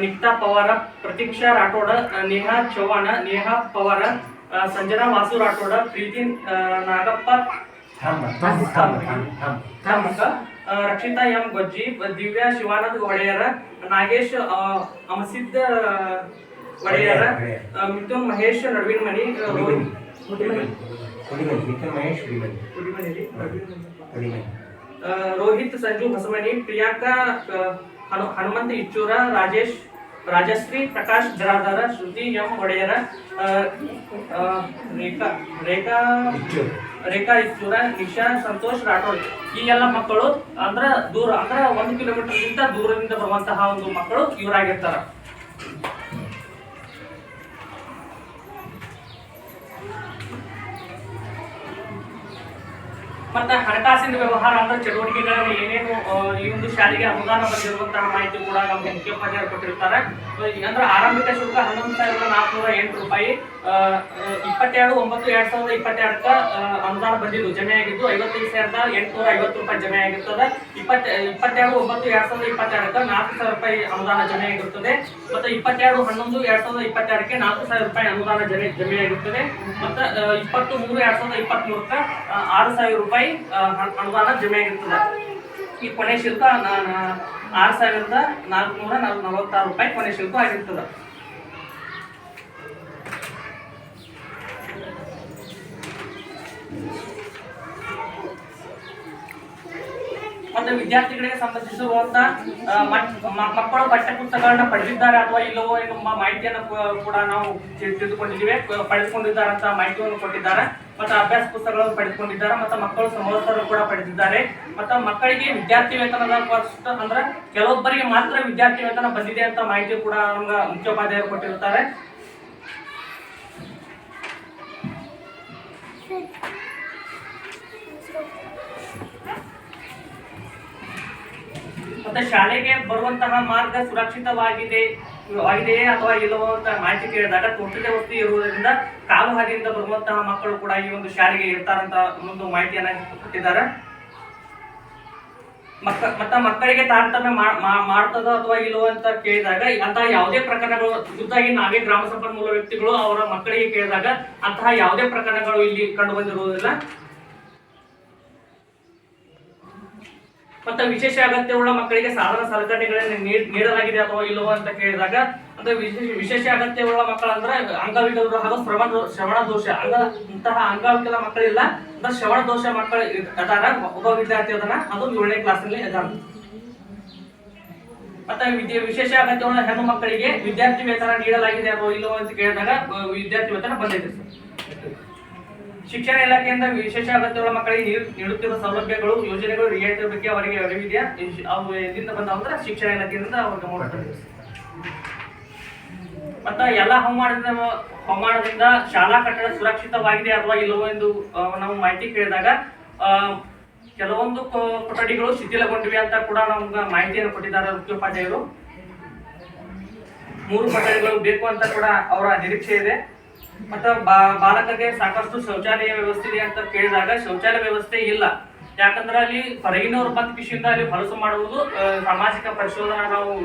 Nikita Pawar Pratiksha Rathod Neha Chauhan Neha Pawar Sanjana Vasu Rathod Preeti Nagappa Rakshita M Gojji Divya Shivanand Odeyar Nagesh Amasidda Odeyar Mithun Mahesh Naduvinamani Rohit Mahesh Sanju Hosamani Priyanka Hanumanth Ichur Rajesh Rajashree Prakash Jaradhara Shruti M Odeyar Rekha ರೇಖಾ ರೇಖಾ ಇಚ್ಚೂರ ನಿಶಾ ಸಂತೋಷ್ ರಾಠೋಡ್. ಈ ಎಲ್ಲ ಮಕ್ಕಳು ಅಂದ್ರ ದೂರ ಅಂದ್ರ ಒಂದು ಕಿಲೋಮೀಟರ್ಗಿಂತ ದೂರದಿಂದ ಬರುವಂತಹ ಒಂದು ಮಕ್ಕಳು ಇವರಾಗಿರ್ತಾರ. ಮತ್ತೆ ಹಣಕಾಸಿನ ವ್ಯವಹಾರ ಅಂದ್ರೆ ಚಟುವಟಿಕೆಗಳಲ್ಲಿ ಏನೇನು ಈ ಒಂದು ಶಾಲೆಗೆ ಅನುದಾನ ಬಂದಿರುವಂತಹ ಮಾಹಿತಿ ಕೂಡ ನಮಗೆ ಮುಖ್ಯೋಪಾಧ್ಯಾಯರು ಕೊಟ್ಟಿರ್ತಾರೆ. ಅಂದ್ರೆ ಆರಂಭಿಕ ಶುಲ್ಕ ಹನ್ನೊಂದು ಸಾವಿರದ ನಾಲ್ಕುನೂರ ಎಂಟು ರೂಪಾಯಿ ಇಪ್ಪತ್ತೆರಡು, ಒಂಬತ್ತು, ಎರಡ್ ಸಾವಿರದ ಇಪ್ಪತ್ತೆರಡಕ್ಕ ಅನುದಾನ ಬಂದಿದ್ದು ಜಮೆ ಆಗಿದ್ದು ಐವತ್ತೈದು ಸಾವಿರದ ಎಂಟುನೂರ ಐವತ್ತು ರೂಪಾಯಿ ಜಮೆ ಆಗಿರ್ತದೆ ಇಪ್ಪತ್ತ, ಇಪ್ಪತ್ತೆರಡು, ಒಂಬತ್ತು, ಎರಡ್ ಸಾವಿರದ ಇಪ್ಪತ್ತೆರಡಕ್ಕ ನಾಲ್ಕು ಸಾವಿರ ರೂಪಾಯಿ ಅನುದಾನ ಜಮೆ ಆಗಿರುತ್ತದೆ ಮತ್ತೆ ಇಪ್ಪತ್ತೆರಡು, ಹನ್ನೊಂದು, ಎರಡ್ ಸಾವಿರದ ಇಪ್ಪತ್ತೆರಡಕ್ಕೆ ನಾಲ್ಕು ಸಾವಿರ ರೂಪಾಯಿ ಅನುದಾನ ಜಮೆ ಜಮೆ ಆಗಿರುತ್ತದೆ ಮತ್ತೆ ಇಪ್ಪತ್ತು ಮೂರು, ಎರಡ್ ಸಾವಿರದ ಇಪ್ಪತ್ತ್ ಮೂರಕ್ಕ ಆರು ಸಾವಿರ ರೂಪಾಯಿ ಹ- ಅನುದಾನ ಜಮೆ ಆಗಿರ್ತದೆ. ಈ ಕೊನೆ ಶುಲ್ಕ ಆರು ಸಾವಿರದ ನಾಲ್ಕುನೂರ ನಲ್- ನಲವತ್ತಾರು ರೂಪಾಯಿ ಕೊನೆ ಶುಲ್ಕ ಆಗಿರ್ತದೆ. ಮತ್ತೆ ವಿದ್ಯಾರ್ಥಿಗಳಿಗೆ ಸಂಬಂಧಿಸಿರುವಂತ ಆ, ಮಟ್- ಮ- ಮಕ್ಕಳು ಪಠ್ಯಪುಸ್ತಕಗಳನ್ನ ಪಡೆದಿದ್ದಾರೆ ಅಥವಾ ಇಲ್ಲವೋ ಎಂಬ ಮಾಹಿತಿಯನ್ನು ಕೂಡ ನಾವು ತಿಳಿದುಕೊಂಡಿದ್ದೀವಿ ಪಡೆದುಕೊಂಡಿದ್ದಾರೆ ಅಂತ ಮಾಹಿತಿಯನ್ನು ಕೊಟ್ಟಿದ್ದಾರೆ. ಮತ್ತೆ ಅಭ್ಯಾಸ ಪುಸ್ತಕಗಳನ್ನು ಪಡೆದುಕೊಂಡಿದ್ದಾರೆ ಮತ್ತೆ ಮಕ್ಕಳು ಸಮವಸ್ತ್ರಗಳು ಕೂಡ ಪಡೆದಿದ್ದಾರೆ. ಮತ್ತೆ ಮಕ್ಕಳಿಗೆ ವಿದ್ಯಾರ್ಥಿ ವೇತನದ ಫಸ್ಟ್ ಅಂದ್ರೆ ಕೆಲವೊಬ್ಬರಿಗೆ ಮಾತ್ರ ವಿದ್ಯಾರ್ಥಿ ವೇತನ ಬಂದಿದೆ ಅಂತ ಮಾಹಿತಿ ಕೂಡ ನಮ್ಗೆ ಮುಖ್ಯೋಪಾಧ್ಯಾಯರು ಕೊಟ್ಟಿರ್ತಾರೆ ಮತ್ತೆ ಶಾಲೆಗೆ ಬರುವಂತಹ ಮಾರ್ಗ ಸುರಕ್ಷಿತವಾಗಿದೆ. ಆಗಿದೆಯೇ ಅಥವಾ ಇಲ್ಲವೋ ಅಂತ ಮಾಹಿತಿ ಕೇಳಿದಾಗ ತೋಟದ ವಸ್ತು ಇರುವುದರಿಂದ ಕಾಲು ಹಾದಿಯಿಂದ ಬರುವಂತಹ ಮಕ್ಕಳು ಕೂಡ ಈ ಒಂದು ಶಾಲೆಗೆ ಇರ್ತಾರಂತ ಒಂದು ಮಾಹಿತಿಯನ್ನ ಕೊಟ್ಟಿದ್ದಾರೆ. ಮಕ್ಕ, ಮತ್ತ ಮಕ್ಕಳಿಗೆ ತಾರತಮ್ಯ ಮಾಡ್ತದ ಅಥವಾ ಇಲ್ಲವೋ ಅಂತ ಕೇಳಿದಾಗ ಅಂತಹ ಯಾವುದೇ ಪ್ರಕರಣಗಳು, ಖುದ್ದಾಗಿ ನಾವೇ ಗ್ರಾಮ ಸಂಪನ್ಮೂಲ ವ್ಯಕ್ತಿಗಳು ಅವರ ಮಕ್ಕಳಿಗೆ ಕೇಳಿದಾಗ ಅಂತಹ ಯಾವುದೇ ಪ್ರಕರಣಗಳು ಇಲ್ಲಿ ಕಂಡು ಬಂದಿರುವುದಿಲ್ಲ. ಮತ್ತೆ ವಿಶೇಷ ಅಗತ್ಯವುಳ್ಳ ಮಕ್ಕಳಿಗೆ ಸಾಧನ ಸಲಕರಣೆಗಳನ್ನು ನೀಡ್- ನೀಡಲಾಗಿದೆ ಅಥವಾ ಇಲ್ಲವೋ ಅಂತ ಕೇಳಿದಾಗ ಅಂದ್ರೆ ವಿಶೇಷ ಅಗತ್ಯವುಳ್ಳ ಮಕ್ಕಳಂದ್ರೆ ಅಂಗವಿಕಲರು ಹಾಗೂ ಶ್ರವಣ ಶ್ರವಣ ದೋಷ ಅಂಗ, ಇಂತಹ ಅಂಗವಿಕಲ ಮಕ್ಕಳಿಲ್ಲ, ಅಂದ್ರೆ ಶ್ರವಣ ದೋಷ ಮಕ್ಕಳು ಅದಾರ, ಒಬ್ಬ ವಿದ್ಯಾರ್ಥಿ ಅದನ್ನ ಅದು ಏಳನೇ ಕ್ಲಾಸ್ನಲ್ಲಿ ಅದಾರ ಮತ್ತೆ ವಿಶೇಷ ಅಗತ್ಯವುಳ್ಳ ಹೆಣ್ಣು ಮಕ್ಕಳಿಗೆ ವಿದ್ಯಾರ್ಥಿ ವೇತನ ನೀಡಲಾಗಿದೆ ಅಥವಾ ಇಲ್ಲವೋ ಅಂತ ಕೇಳಿದಾಗ, ವಿದ್ಯಾರ್ಥಿ ವೇತನ ಬಂದಿದೆ ಸರ್. ಶಿಕ್ಷಣ ಇಲಾಖೆಯಿಂದ ವಿಶೇಷ ಅಗತ್ಯಗಳ ಮಕ್ಕಳಿಗೆ ನೀಡು- ನೀಡುತ್ತಿರುವ ಸೌಲಭ್ಯಗಳು, ಯೋಜನೆಗಳು ರಿಯಾಯಿತಿ ಬಗ್ಗೆ ಅವರಿಗೆ ಅರಿವಿದೆಯಾ ಅವು ಎಲ್ಲಿಂದ ಬಂದಾವಂದ್ರೆ ಶಿಕ್ಷಣ ಇಲಾಖೆಯಿಂದ ಅವ್ರಿಗೆ ಬಂದಿದೆ ಮತ್ತ ಎಲ್ಲ ಹವಾಮಾನದಿಂದ ಹವಾಮಾನದಿಂದ ಶಾಲಾ ಕಟ್ಟಡ ಸುರಕ್ಷಿತವಾಗಿದೆ ಅಥವಾ ಇಲ್ಲವೋ ಎಂದು ನಾವು ಮಾಹಿತಿ ಕೇಳಿದಾಗ ಕೆಲವೊಂದು ಕೊಠಡಿಗಳು ಶಿಥಿಲಗೊಂಡಿವೆ ಅಂತ ಕೂಡ ನಮ್ಗೆ ಮಾಹಿತಿಯನ್ನು ಕೊಟ್ಟಿದ್ದಾರೆ ಮುಖ್ಯೋಪಾಧ್ಯಾಯರು ಮೂರು ಕೊಠಡಿಗಳು ಬೇಕು ಅಂತ ಕೂಡ ಅವರ ನಿರೀಕ್ಷೆ ಇದೆ. ಮತ್ತೆ ಬಾ- ಬಾಲಕರಿಗೆ ಸಾಕಷ್ಟು ಶೌಚಾಲಯ ವ್ಯವಸ್ಥೆ ಇದೆ ಅಂತ ಕೇಳಿದಾಗ ಶೌಚಾಲಯ ವ್ಯವಸ್ಥೆ ಇಲ್ಲ. ಯಾಕಂದ್ರೆ ಅಲ್ಲಿ ಹೊರಗಿನವರು ಬಂದ ಕೃಷಿಯಿಂದ ಅಲ್ಲಿ ಹೊಲಸು ಮಾಡುವುದು ಸಾಮಾಜಿಕ ಪರಿಶೋಧನಾ ನಾವು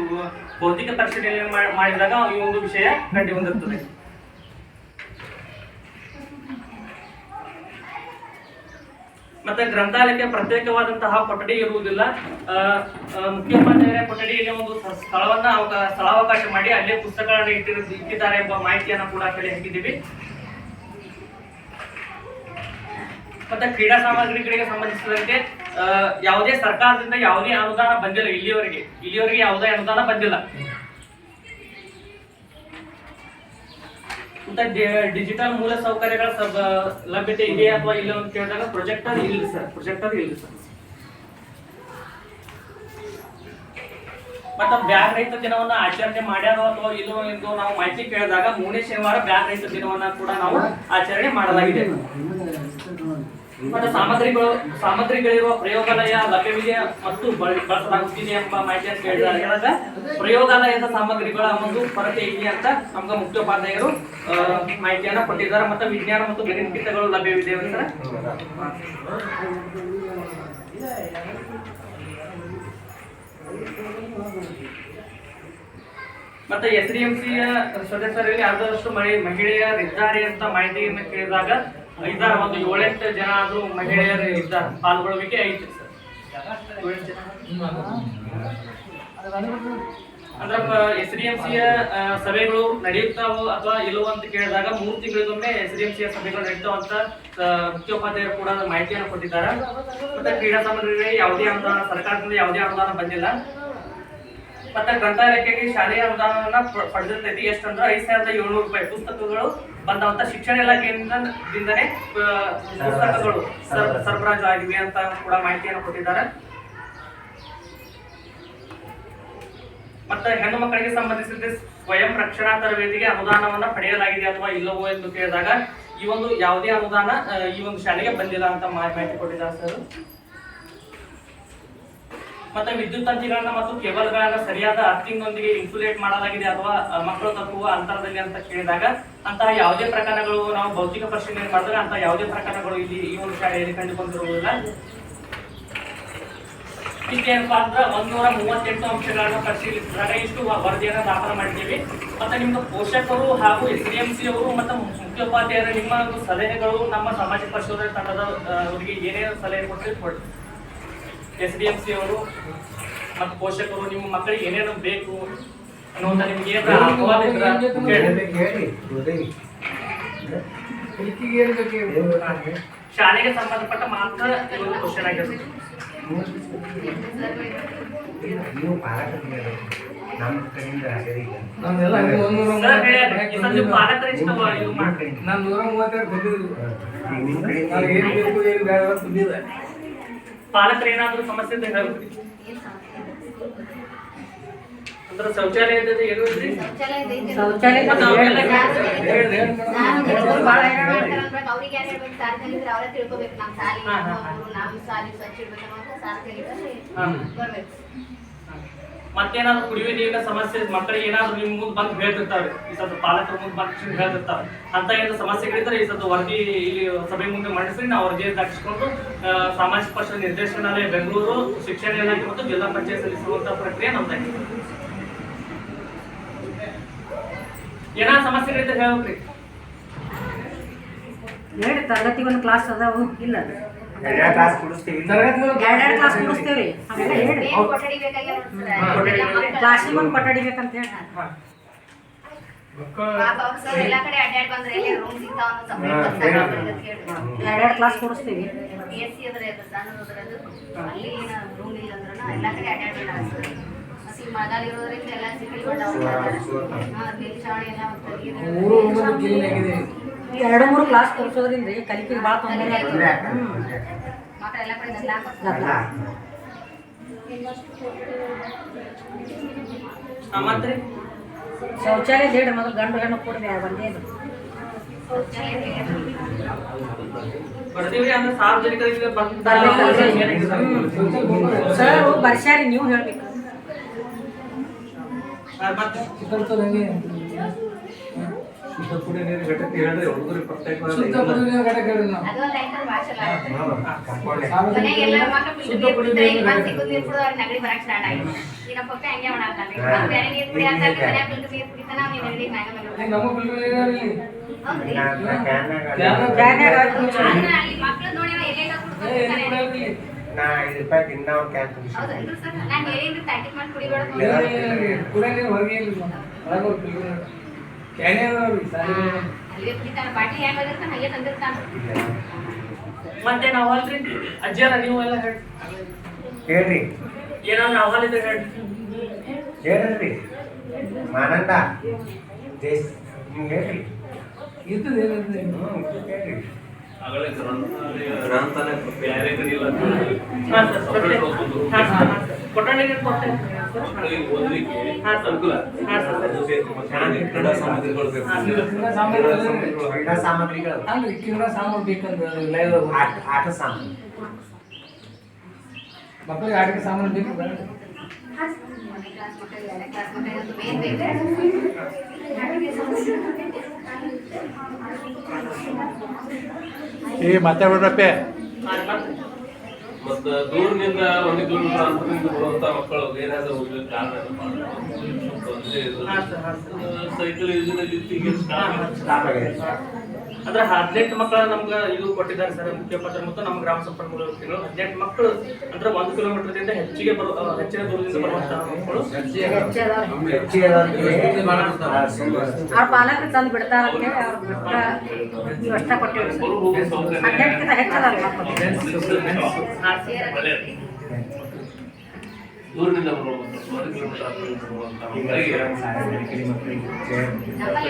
ಭೌತಿಕ ಪರಿಶೀಲನೆ ಮಾಡಿದಾಗ ಈ ಒಂದು ವಿಷಯ ಕಂಡು ಬಂದಿರ್ತದೆ. ಮತ್ತೆ ಗ್ರಂಥಾಲಯಕ್ಕೆ ಪ್ರತ್ಯೇಕವಾದಂತಹ ಕೊಠಡಿ ಇರುವುದಿಲ್ಲ. ಮುಖ್ಯೋಪಾಧ್ಯಾಯರ ಕೊಠಡಿಯಲ್ಲಿ ಒಂದು ಸ್ಥಳವನ್ನ ಸ್ಥಳಾವಕಾಶ ಮಾಡಿ ಅಲ್ಲೇ ಪುಸ್ತಕಗಳನ್ನು ಇಟ್ಟಿರ, ಇಟ್ಟಿದ್ದಾರೆ ಎಂಬ ಮಾಹಿತಿಯನ್ನ ಕೂಡ ಕೇಳಿ ಹಾಕಿದ್ದೀವಿ. ಮತ್ತೆ ಕ್ರೀಡಾ ಸಾಮಗ್ರಿಗಳಿಗೆ ಸಂಬಂಧಿಸಿದಂತೆ ಯಾವುದೇ ಸರ್ಕಾರದಿಂದ ಯಾವುದೇ ಅನುದಾನ ಬಂದಿಲ್ಲ, ಇಲ್ಲಿಯವರೆಗೆ. ಇಲ್ಲಿಯವರೆಗೆ ಯಾವುದೇ ಅನುದಾನ ಬಂದಿಲ್ಲ. ಡಿ- ಡಿಜಿಟಲ್ ಮೂಲ ಸೌಕರ್ಯಗಳ ಲಭ್ಯತೆ ಇದೆಯಾ ಅಥವಾ ಇಲ್ಲ ಅಂತ ಕೇಳಿದಾಗ ಪ್ರೊಜೆಕ್ಟರ್ ಇಲ್ಲ ಸರ್ ಪ್ರೊಜೆಕ್ಟರ್ ಇಲ್ಲ ಸರ್ ಮತ್ತೆ ಬ್ಯಾಗ್ ರೈತ ದಿನವನ್ನ ಆಚರಣೆ ಮಾಡ್ಯಾರೋ ಅಥವಾ ಇಲ್ಲೋ ಎಂದು ನಾವು ಮಾಹಿತಿ ಕೇಳಿದಾಗ ಮೂರನೇ ಶನಿವಾರ ಬ್ಯಾಗ್ ರೈತ ದಿನವನ್ನ ಕೂಡ ನಾವು ಆಚರಣೆ ಮಾಡಲಾಗಿದೆ. ಮತ್ತೆ ಸಾಮಗ್ರಿಗಳು, ಸಾಮಗ್ರಿಗಳಿರುವ ಪ್ರಯೋಗಾಲಯ, ಲಭ್ಯವಿದೆ ಮತ್ತು ಬಳ- ಬಳಸಲಾಗುತ್ತಿದೆ ಎಂಬ ಮಾಹಿತಿಯನ್ನು ಕೇಳಿದ್ದಾರೆ ಪ್ರಯೋಗಾಲಯದ ಸಾಮಗ್ರಿಗಳ ಒಂದು ಕೊರತೆ ಇದೆ ಅಂತ ನಮ್ಗೆ ಮುಖ್ಯೋಪಾಧ್ಯಾಯರು ಮಾಹಿತಿಯನ್ನು ಕೊಟ್ಟಿದ್ದಾರೆ ಮತ್ತು ವಿಜ್ಞಾನ ಮತ್ತು ಗಣಿತಗಳು ಲಭ್ಯವಿದೆ ಅಂತ ಮತ್ತೆ ಎಸ್ ಡಿ ಎಂ ಸಿಯ ಸದಸ್ಯರಲ್ಲಿ ಮಹಿ- ಮಹಿಳೆಯರಿದ್ದಾರೆ ಅಂತ ಮಾಹಿತಿಯನ್ನು ಕೇಳಿದಾಗ ಇದ್ದಾರ ಒಂದು ಏಳೆಂಟು ಜನ ಆದರೂ ಮಹಿಳೆಯರು ಇದ್ದಾರೆ. ಪಾಲ್ಗೊಳ್ಳುವಿಕೆ ಐತೆ ಸರ್. ಅಂದ್ರೆ ಎಸ್ ಡಿ ಎಂ ಸಿಯ ಸಭೆಗಳು ನಡೆಯುತ್ತಾವೋ ಅಥವಾ ಇಲ್ಲವೋ ಅಂತ ಕೇಳಿದಾಗ ಮೂರು ತಿಂಗಳಿಗೊಮ್ಮೆ ಎಸ್ ಡಿ ಎಂ ಸಿಯ ಸಭೆಗಳು ನಡೀತಾವ ಅಂತ ಮುಖ್ಯೋಪಾಧ್ಯಾಯರು ಕೂಡ ಮಾಹಿತಿಯನ್ನು ಕೊಟ್ಟಿದ್ದಾರೆ. ಮತ್ತೆ ಕ್ರೀಡಾ ಸಾಮಗ್ರಿಗಳಿಗೆ ಯಾವುದೇ ಅನುದಾನ, ಸರ್ಕಾರದಿಂದ ಯಾವುದೇ ಅನುದಾನ ಬಂದಿಲ್ಲ. ಮತ್ತೆ ಗ್ರಂಥಾಲಯಕ್ಕೆ ಶಾಲೆಯ ಅನುದಾನವನ್ನ ಪಡೆದಿರ್ತೈತಿ. ಎಷ್ಟಂದ್ರೆ ಐದು ಸಾವಿರದ ಏಳ್ನೂರು ರೂಪಾಯಿ. ಪುಸ್ತಕಗಳು ಬಂದಂತ ಶಿಕ್ಷಣ ಇಲಾಖೆಯಿಂದಾನೇ ಪುಸ್ತಕಗಳು ಸರ್- ಸರಬರಾಜು ಆಗಿವೆ ಅಂತ ಕೂಡ ಮಾಹಿತಿಯನ್ನು ಕೊಟ್ಟಿದ್ದಾರೆ. ಮತ್ತೆ ಹೆಣ್ಣು ಮಕ್ಕಳಿಗೆ ಸಂಬಂಧಿಸಿದಂತೆ ಸ್ವಯಂ ರಕ್ಷಣಾ ತರಬೇತಿಗೆ ಅನುದಾನವನ್ನ ಪಡೆಯಲಾಗಿದೆ ಅಥವಾ ಇಲ್ಲವೋ ಎಂದು ಕೇಳಿದಾಗ, ಈ ಒಂದು ಯಾವುದೇ ಅನುದಾನ ಈ ಒಂದು ಶಾಲೆಗೆ ಬಂದಿಲ್ಲ ಅಂತ ಮಾಹಿತಿ ಕೊಟ್ಟಿದ್ದಾರೆ ಸರ್. ಮತ್ತೆ ವಿದ್ಯುತ್ ತಂತಿಗಳನ್ನ ಮತ್ತು ಕೇಬಲ್ಗಳನ್ನ ಸರಿಯಾದ ಅರ್ಥಿಂಗ್ ನೊಂದಿಗೆ ಇನ್ಸುಲೇಟ್ ಮಾಡಲಾಗಿದೆ ಅಥವಾ ಮಕ್ಕಳು ತಪ್ಪುವ ಅಂತರದಲ್ಲಿ ಅಂತ ಕೇಳಿದಾಗ ಅಂತಹ ಯಾವುದೇ ಪ್ರಕರಣಗಳು ನಾವು ಭೌತಿಕ ಪರಿಶೀಲನೆ ಮಾಡಿದ್ರೆ ಅಂತ ಯಾವುದೇ ಪ್ರಕರಣಗಳು ಇಲ್ಲಿ ಈ ಒಂದು ಶಾಲೆಯಲ್ಲಿ ಕಂಡುಕೊಂಡಿರುವುದಿಲ್ಲ ಏನಪ್ಪಾ ಅಂದ್ರೆ ಒಂದೂರ ಮೂವತ್ತೆಂಟು ಅಂಶಗಳನ್ನು ಪರಿಶೀಲಿಸಿದಾಗ ಇಷ್ಟು ವರದಿಯನ್ನು ದಾಖಲು ಮಾಡಿದ್ದೀವಿ. ಮತ್ತೆ ನಿಮ್ಮ ಪೋಷಕರು ಹಾಗೂ ಎಸ್ ಡಿ ಎಂ ಸಿ ಅವರು ಮತ್ತು ಮುಖ್ಯೋಪಾಧ್ಯಾಯರ ನಿಮ್ಮ ಸಲಹೆಗಳು ನಮ್ಮ ಸಮಾಜ ಪರಿಶೋಧನೆ ತಂಡದ ಆ, ಅವರಿಗೆ ಏನೇನು ಸಲಹೆ ಕೊಟ್ಟರೆ ಕೊಡಿ. ಎಸ್ ಡಿ ಎಂ ಸಿ ಅವರು ಮತ್ತು ಪೋಷಕರು ನಿಮ್ಮ ಮಕ್ಕಳಿಗೆ ಏನೇನು ಬೇಕು ಅನ್ನುವಂಥ ನಿಮ್ಗೆ. ಶಾಲೆಗೆ ಸಂಬಂಧಪಟ್ಟ ಮಾತ್ರ ಒಂದು ಕ್ವಶನ್ ಆಗಿರುತ್ತೆ ನೀವು ಪಾಲಕರಿಗೆ ನಮ್ಮ ಕಡೆಯಿಂದ ನಾನು ನೂರ ಮೂವತ್ತೆರಡು ಬಂದಿದ್ದು ಏನು ಬೇಕು ಏನು ಬೇಡ ಅಂತ ಬಂದಿದ್ದೆ ಪಾಲಕರು ಏನಾದರೂ ಸಮಸ್ಯೆ ಹೇಳ್ಬಿಡಿ ಅಂದ್ರೆ ಶೌಚಾಲಯ ಇದ್ದದ್ದು ಏನು ಅವರೇ ತಿಳ್ಕೊಬೇಕು. ನಮ್ಮ ಸಾಲಿ ನಮ್ಮ ಸಾಲಿ ಸ್ವಚ್ಛ ಇಡ್ಬೇಕು. ಬರ್ಬೇಕು. ಮತ್ತೇನಾದ್ರು ಕುಡಿಯುವ ನೀರಿನ ಸಮಸ್ಯೆ ಮಕ್ಕಳಿಗೆ ಏನಾದ್ರೂ ನಿಮ್ ಮುಂದೆ ಬಂದು ಹೇಳ್ತಿರ್ತಾರೆ. ಈ ಸತ್ತು ಪಾಲಕರ ಮುಂದೆ ಬಂದು ಹೇಳ್ತಿರ್ತಾರೆ. ಅಂತ ಏನಾದ್ರು ಸಮಸ್ಯೆಗಳಿದ್ರೆ ಈ ಸದ್ದು ವರದಿ ಇಲ್ಲಿ ಸಭೆ ಮುಂದೆ ಮಂಡಿಸಿ ನಾವು ವರದಿ ದಾಖಲಿಸಿಕೊಂಡು ಸಾಮಾಜಿಕ ಪಕ್ಷದ ನಿರ್ದೇಶನಾಲಯ ಬೆಂಗಳೂರು, ಶಿಕ್ಷಣ ಇಲಾಖೆ ಮತ್ತು ಜಿಲ್ಲಾ ಪಂಚಾಯತ್ ಸಲ್ಲಿಸುವಂತಹ ಪ್ರಕ್ರಿಯೆ ನಮ್ದಾಗಿದೆ ಏನಾದ್ರು ಸಮಸ್ಯೆಗಳಿದ್ರೆ ಹೇಳ್ಬೇಕ್ರಿ. ಹೇಳಿ ತರಗತಿ ಒಂದು ಕ್ಲಾಸ್ ಅದಾವು? ಇಲ್ಲ ಎರಡನೇ ಕ್ಲಾಸ್ ಕೊಡಿಸ್ತೀವಿ. ಎರಡೆರಡು ಕ್ಲಾಸ್ ಕೊಡಿಸ್ತೇವ್ರಿ ಕೊಠಡಿ ಬೇಕಾಗ್ಯಾವ ಕ್ಲಾಸಿಗೆ ಒಂದು ಕೊಠಡಿ. ಬೇಕಂತ ಹೇಳಿ. ಎರಡೆರಡು ಕ್ಲಾಸ್ ಕೊಡಿಸ್ತೀವಿ. ಬಿ ಸಿ ಅದ್ರೆ ಅದು ಸಣ್ಣದು ಅಲ್ಲಿ ಏನ ರೂಮ್ ಇಲ್ಲ ಅಂದ್ರೆ ಎಲ್ಲಾ ಕಡೆ ಅಡ್ಡಾಡ್ ಸರ್. ಮತ್ತೆ ಈ ಮಳೆಗಾಲ ಇರೋದ್ರಿಂದ ಎಲ್ಲ ಸಿಕ್ಕಿ ಹಾ ಮೇಲ್ಛಾವಣಿ ಎಲ್ಲ ಮತ್ತೆ ಮೂರು ಒಂಬತ್ತು ಕ್ಲೀನ್ ಆಗಿದೆ ಎರಡು ಮೂರು ಕ್ಲಾಸ್ ಕೊಡಿಸೋದ್ರಿಂದ ಕಲಿಕೆಗೆ ಭಾಳ ತೊಂದರೆ ಆಗ್ತದೆ. ಶೌಚಾಲಯ ಹೇಳಿ ಮೊದಲು ಗಂಡು ಹೆಣ್ಣು ಕೂಡಿ ಒಂದೇ. ಸರ್ ಬರ್ಸ್ಯಾರಿ ನೀವು ಹೇಳ್ಬೇಕು. ಶುದ್ಧ ಕುಡಿಯ ನೀರಿನ ಘಟಕ ಹೇಳ್ರಿ ಹುಡುಗರಿಗೆ ಪ್ರತ್ಯೇಕವಾದ ಶುದ್ಧ ಇಲ್ಲ. ಕುಡಿಯುವ ಕಡೆ ಕೇಳಿ ನಾವು ಅದು ಒಂದು ಐದು ಭಾಷೆ ಅಲ್ಲ. ಹಾ, ಕಂಪೌಂಡೇ. ಮನೆಗೆ ಎಲ್ಲ ಮಕ್ಕಳು ಶುದ್ಧ ಬಿಟ್ಟು ನೀರು ಕುಡಿಯುವ ಕುಡಿತಾರೆ, ಈಗ ಬಂದು ಸಿಗೋದು ನೀರು ಕುಡಿದು ಅವ್ರಿಗೆ ನೆಗಡಿ ಬರಕ್ ಸ್ಟಾರ್ಟ್ ಆಗಿದೆ ಈಗ ಪಪ್ಪ ಹಂಗೆ ಮಾಡಾಕ್ತಾನೆ ಹಾ. ಬೇರೆ ನೀರು ಕುಡಿಯಾಕ ಮನ್ಯಾಗ ಫಿಲ್ಟರ್ ನೀರು ಕುಡಿತಾನ ಅವ್ನಿಗೆ ನೆಗಡಿ ಮ್ಯಾಗ ಮೇಲೆ ನಮ್ಮ ಬಿಲ್ಕುಲ್ ಏನಿಲ್ಲ ಇಲ್ಲಿ? ಹೌದ್ರಿ. ನಾ- ನಾ ಕ್ಯಾನ್ನಾಗ ಅಲ್ಲಿ- ಕ್ಯಾನ್ಯಾಗ ಹಾಕಿ ಆದ್ರೆ ಅಲ್ಲಿ ಮಕ್ಳು ನೋಡಿ ಅವ ಎಲ್ಲೆಲ್ಲ ಏ, ಕುಡ್ದು ಎಲ್ಲಿ ಕೂಡ ಇಲ್ಲಿ. ನಾ ಐದು ರೂಪಾಯಿ ದಿನ ಒಂದು ಕ್ಯಾನ್ ತುಂಬಿಸಿ ಹೌದಲ್ರಿ ಸರ್. ನಾನು ಹೇಳಿದ್ರಿ ಪ್ಯಾಕೆಟ್ ಮಾಡಿ ಕುಡಿಬೇಡ ಇಲ್ಲ, ಇಲ್ಲ, ಇಲ್ಲ, ಕುಡಿಯೋ ನೀರು ಹೊರಗೆ ಇಲ್ಲ ಒಳಗೆ ಹೋಗಿ ಬಿಲ್ಕುಲ್ ಮತ್ತೆ ನಾವು ಅಲ್ರಿ? ಅಜ್ಜಿಯರ ನೀವು ಎಲ್ಲ ಹೇಳಿ ಹೇಳ್ರಿ. ಏನಾದ್ರು ಅಹವಾಲ್ ಇದ್ರೆ ಹೇಳಿ ಹೇಳ್ರಿ. ಮಾನಂದ ದೇಶ್ ಹೇಳ್ರಿ. ಏನಿರ್ತದೆ ಹ್ಮ್, ಹೇಳ್ರಿ. ಸಾಮಾನು ಆಟ ಆಟ ಮಕ್ಕಳಿಗೆ ಆಟಿಕೆ ಸಾಮಾನು ಬೇಕು? ಕ್ಲಾಸ್ ಈ ಮತ್ತೆ ಹಾ, ಮತ್ತೆ ದೂರದಿಂದ ಒಂದು ಕಿಲೋಮೀಟರ್ ಅಂತರದಿಂದ ಬರುವಂತ ಮಕ್ಕಳು ಏನಾದ್ರೂ ಹೋಗ್ಲಿಕ್ಕೆ ಕಾರಣ ಸೈಕಲ್ ಅಂದ್ರೆ ಹದಿನೆಂಟು ಮಕ್ಕಳ ನಮ್ಗೆ ಇದು ಕೊಟ್ಟಿದ್ದಾರೆ ಸರ್ ಮುಖ್ಯಪತ್ರ ಮತ್ತು ನಮ್ಮ ಗ್ರಾಮ ಸಂಪನ್ಮೂಲ ವ್ಯಕ್ತಿಗಳು. ಹದಿನೆಂಟು ಮಕ್ಕಳು ಅಂದ್ರೆ ಒಂದು ಕಿಲೋಮೀಟರ್ದಿಂದ ಹೆಚ್ಚಿಗೆ ಬರು ಹೆಚ್ಚಿನ ದೂರದಿಂದ ಬರುವಂತಹ ಮಕ್ಕಳು. ಅವ್ರ ಪಾಲಕರು ತಂದು ಬಿಡ್ತಾರ ಅಂತ ಹೇಳಿ ಅವ್ರು ಬಿಟ್ಟ ನೀವು ಅಷ್ಟ ಹದಿನೆಂಟಕ್ಕಿಂತ ಹೆಚ್ಚದಲ್ಲ ಮಕ್ಕಳು ಹಾ ಸರ್ ಸೇರ್ ಒಳ್ಳೆಯದು. ದೂರದಿಂದ ಬರುವಂತ ಒಂದು ಕಿಲೋಮೀಟರ್ ಹತ್ತು ಬರುವಂತ ಮಕ್ಕಳಿಗೆ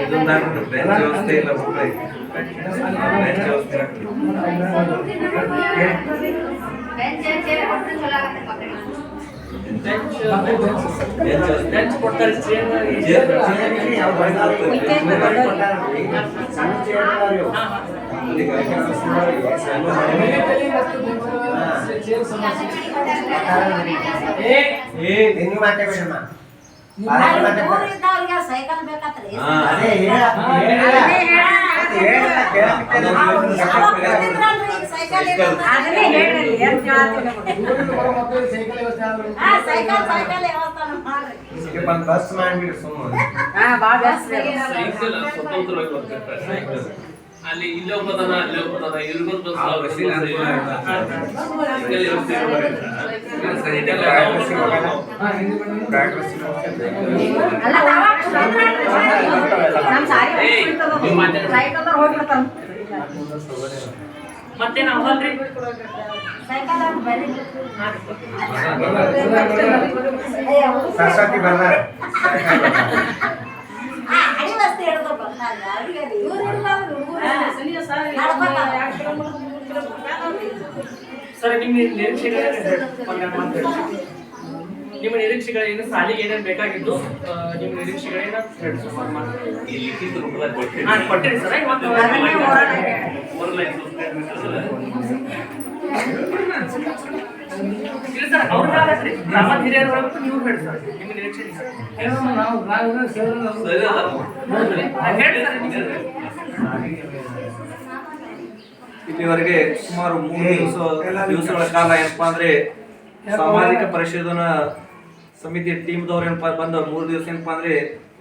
ಇದೊಂದು ಆಗ್ಬಿಟ್ಟು ಬೆಂಚ್ ವ್ಯವಸ್ಥೆ ಇಲ್ಲ ಮಕ್ಕಳಿಗೆ ಬೆಂಚ್ ವ್ಯವಸ್ಥೆ ಬೆಂಚ್ ಚೇರ್ ಕೊಟ್ಟರೆ ಚಲೋ ಆಗತ್ತೆ ಮಕ್ಕಳಿಗೆ ಬೆಂಚ್ ಬೆಂಚ್ ವ್ಯವಸ್ಥೆ ಬೆಂಚ್ ಕೊಡ್ತಾರೆ ಚೇರ್ ಚೇರ್- ಚೇರ್ ಯಾವ ಬಣ್ಣ ಹಾಕ್ತಾರೆ? ಅಲ್ಲಿ ಸಣ್ಣ ಮನೆ. ಏ ಏ ನೀವು ಮಾತಾಡ್ಬೇಡಮ್ಮ ದೂರ ಇದ್ದವ್ರಿಗೆ ಸೈಕಲ್ ಬೇಕಾತ್ರಿ ಹಾ. ಅದೇ ಹೇಳ ಸೈಕಲ್ ಅದನ್ನೇ ಹೇಳ್ರಿ ಏನ್ ಕೇಳತ್ತೀವಿ ದೂರಿಂದ ಬರೋ ಮಕ್ಕಳಿಗೆ ಸೈಕಲ್ ವ್ಯವಸ್ಥೆ ಆದ್ರೆ ಹಾ ಸೈಕಲ್ ಸೈಕಲ್ ಯಾವತ್ತಾನ ಮಾಡ್ರಿ ಒಂದು ಬಸ್ ಮಾಡ್ಬಿಡು ಸುಮ್ಮನೆ ಹಾ ಭಾಳ ಬೇಸ್ರ ಸೈಕಲ್ ಸ್ವತಂತ್ರವಾಗಿ ಬರ್ತಿರ್ತಾರೆ ಸೈಕಲ್ ಅಲ್ಲಿ ಇಲ್ಲೇ ಒಬ್ಬದನ ಅಲ್ಲೇ ಒಬ್ಬದನ ಇರ್ಬೋದು ಬಸ್ ಆ ಬಸ್ಸಿಗೆ ಅನುಕೂಲ ಆಗುತ್ತೆ. ಸೈಕಲ್ ವ್ಯವಸ್ಥೆ ಇರೋದ್ರಿಂದ ಇದೆಲ್ಲ ನಾವು ಹಾ ಹಿಂದಿ ಮೇಡಮ್ ಅಲ್ಲ ನಮ್ಮ ಸೈಕಲ್ ಹೋಗ್ಬಿಡ್ತಾನ ಮತ್ತೆ ನಾವು ಸರಸ್ವತಿ ಬರ್ದಾರ ಸರ್ ನಿಮ್ಮ ನಿರೀಕ್ಷೆಗಳೇನು ಒಂದೆರಡು ಮಾತು ಹೇಳಿ. ನಿಮ್ಮ ನಿರೀಕ್ಷೆಗಳೇನು ಸಾಲಿಗೆ ಏನೇನು ಬೇಕಾಗಿತ್ತು? ನಿಮ್ಮ ನಿರೀಕ್ಷೆಗಳೇನು? ಹೇಳಿ ಸರ್ ಕೊಟ್ಟಿರಿ ಸರ್. ಇವತ್ತು. ಮೂರು ಲೈನ್. ಇಲ್ಲ ಸರ್ ಅವ್ರು ಗ್ರಾಮದ ಹಿರಿಯರು ನೀವು ಹೇಳಿ ಸರ್ ನಿಮ್ಮ ನಿರೀಕ್ಷೆ ನಾವು. ಇಲ್ಲಿವರೆಗೆ ಸುಮಾರು ಮೂರು ದಿವಸ ದಿವಸಗಳ ಕಾಲ ಏನಪ್ಪಾ ಅಂದ್ರೆ ಸಾಮಾಜಿಕ ಪರಿಶೋಧನಾ ಸಮಿತಿ ಟೀಮ್ದವ್ರು ಏನಪ್ಪ ಬಂದ ಮೂರು ದಿವಸ ಏನಪ್ಪಾ ಅಂದ್ರೆ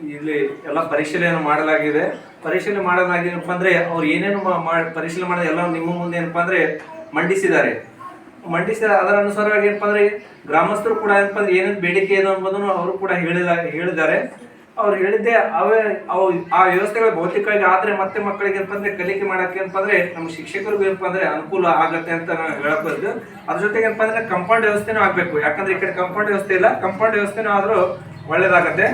ಇಲ್ಲಿ ಎಲ್ಲ ಪರಿಶೀಲನೆ ಮಾಡಲಾಗಿದೆ ಪರಿಶೀಲನೆ ಮಾಡಲಾಗಿದೆಪ್ಪ ಅಂದ್ರೆ ಅವ್ರು ಏನೇನು ಪರಿಶೀಲನೆ ಮಾಡಿದ ಎಲ್ಲ ನಿಮ್ಮ ಮುಂದೆ ಏನಪ್ಪಾ ಅಂದ್ರೆ ಮಂಡಿಸಿದ್ದಾರೆ ಮಂಡಿಸಿದ ಅದರ ಅನುಸಾರವಾಗಿ ಏನಪ್ಪ ಅಂದ್ರೆ ಗ್ರಾಮಸ್ಥರು ಕೂಡ ಏನಪ್ಪ ಅಂದ್ರೆ ಏನೇನು ಬೇಡಿಕೆ ಇದೆ ಅನ್ನೋದನ್ನು ಅವರು ಕೂಡ ಹೇಳಿದ ಹೇಳಿದ್ದಾರೆ. ಅವ್ರು ಹೇಳಿದ್ದೆ ಅವೇ ಅವು ಆ ವ್ಯವಸ್ಥೆಗಳು ಭೌತಿಕವಾಗಿ ಆದ್ರೆ ಮತ್ತೆ ಮಕ್ಕಳಿಗೆ ಏನಪ್ಪ ಅಂದ್ರೆ ಕಲಿಕೆ ಮಾಡಕ್ಕೆ ಏನಪ್ಪ ಅಂದ್ರೆ ನಮ್ಮ ಶಿಕ್ಷಕರಿಗೂ ಏನಪ್ಪ ಅಂದ್ರೆ ಅನುಕೂಲ ಆಗತ್ತೆ ಅಂತ ನಾನು ಹೇಳಬಹುದು ಅದ್ರ ಜೊತೆಗೆ ಏನಪ್ಪ ಅಂದ್ರೆ ಕಂಪೌಂಡ್ ವ್ಯವಸ್ಥೆನೂ ಆಗ್ಬೇಕು. ಯಾಕಂದ್ರೆ ಈ ಕಡೆ ಕಂಪೌಂಡ್ ವ್ಯವಸ್ಥೆ ಇಲ್ಲ. ಕಂಪೌಂಡ್ ವ್ಯವಸ್ಥೆನೂ ಆದ್ರೂ ಒಳ್ಳೇದಾಗತ್ತೆ.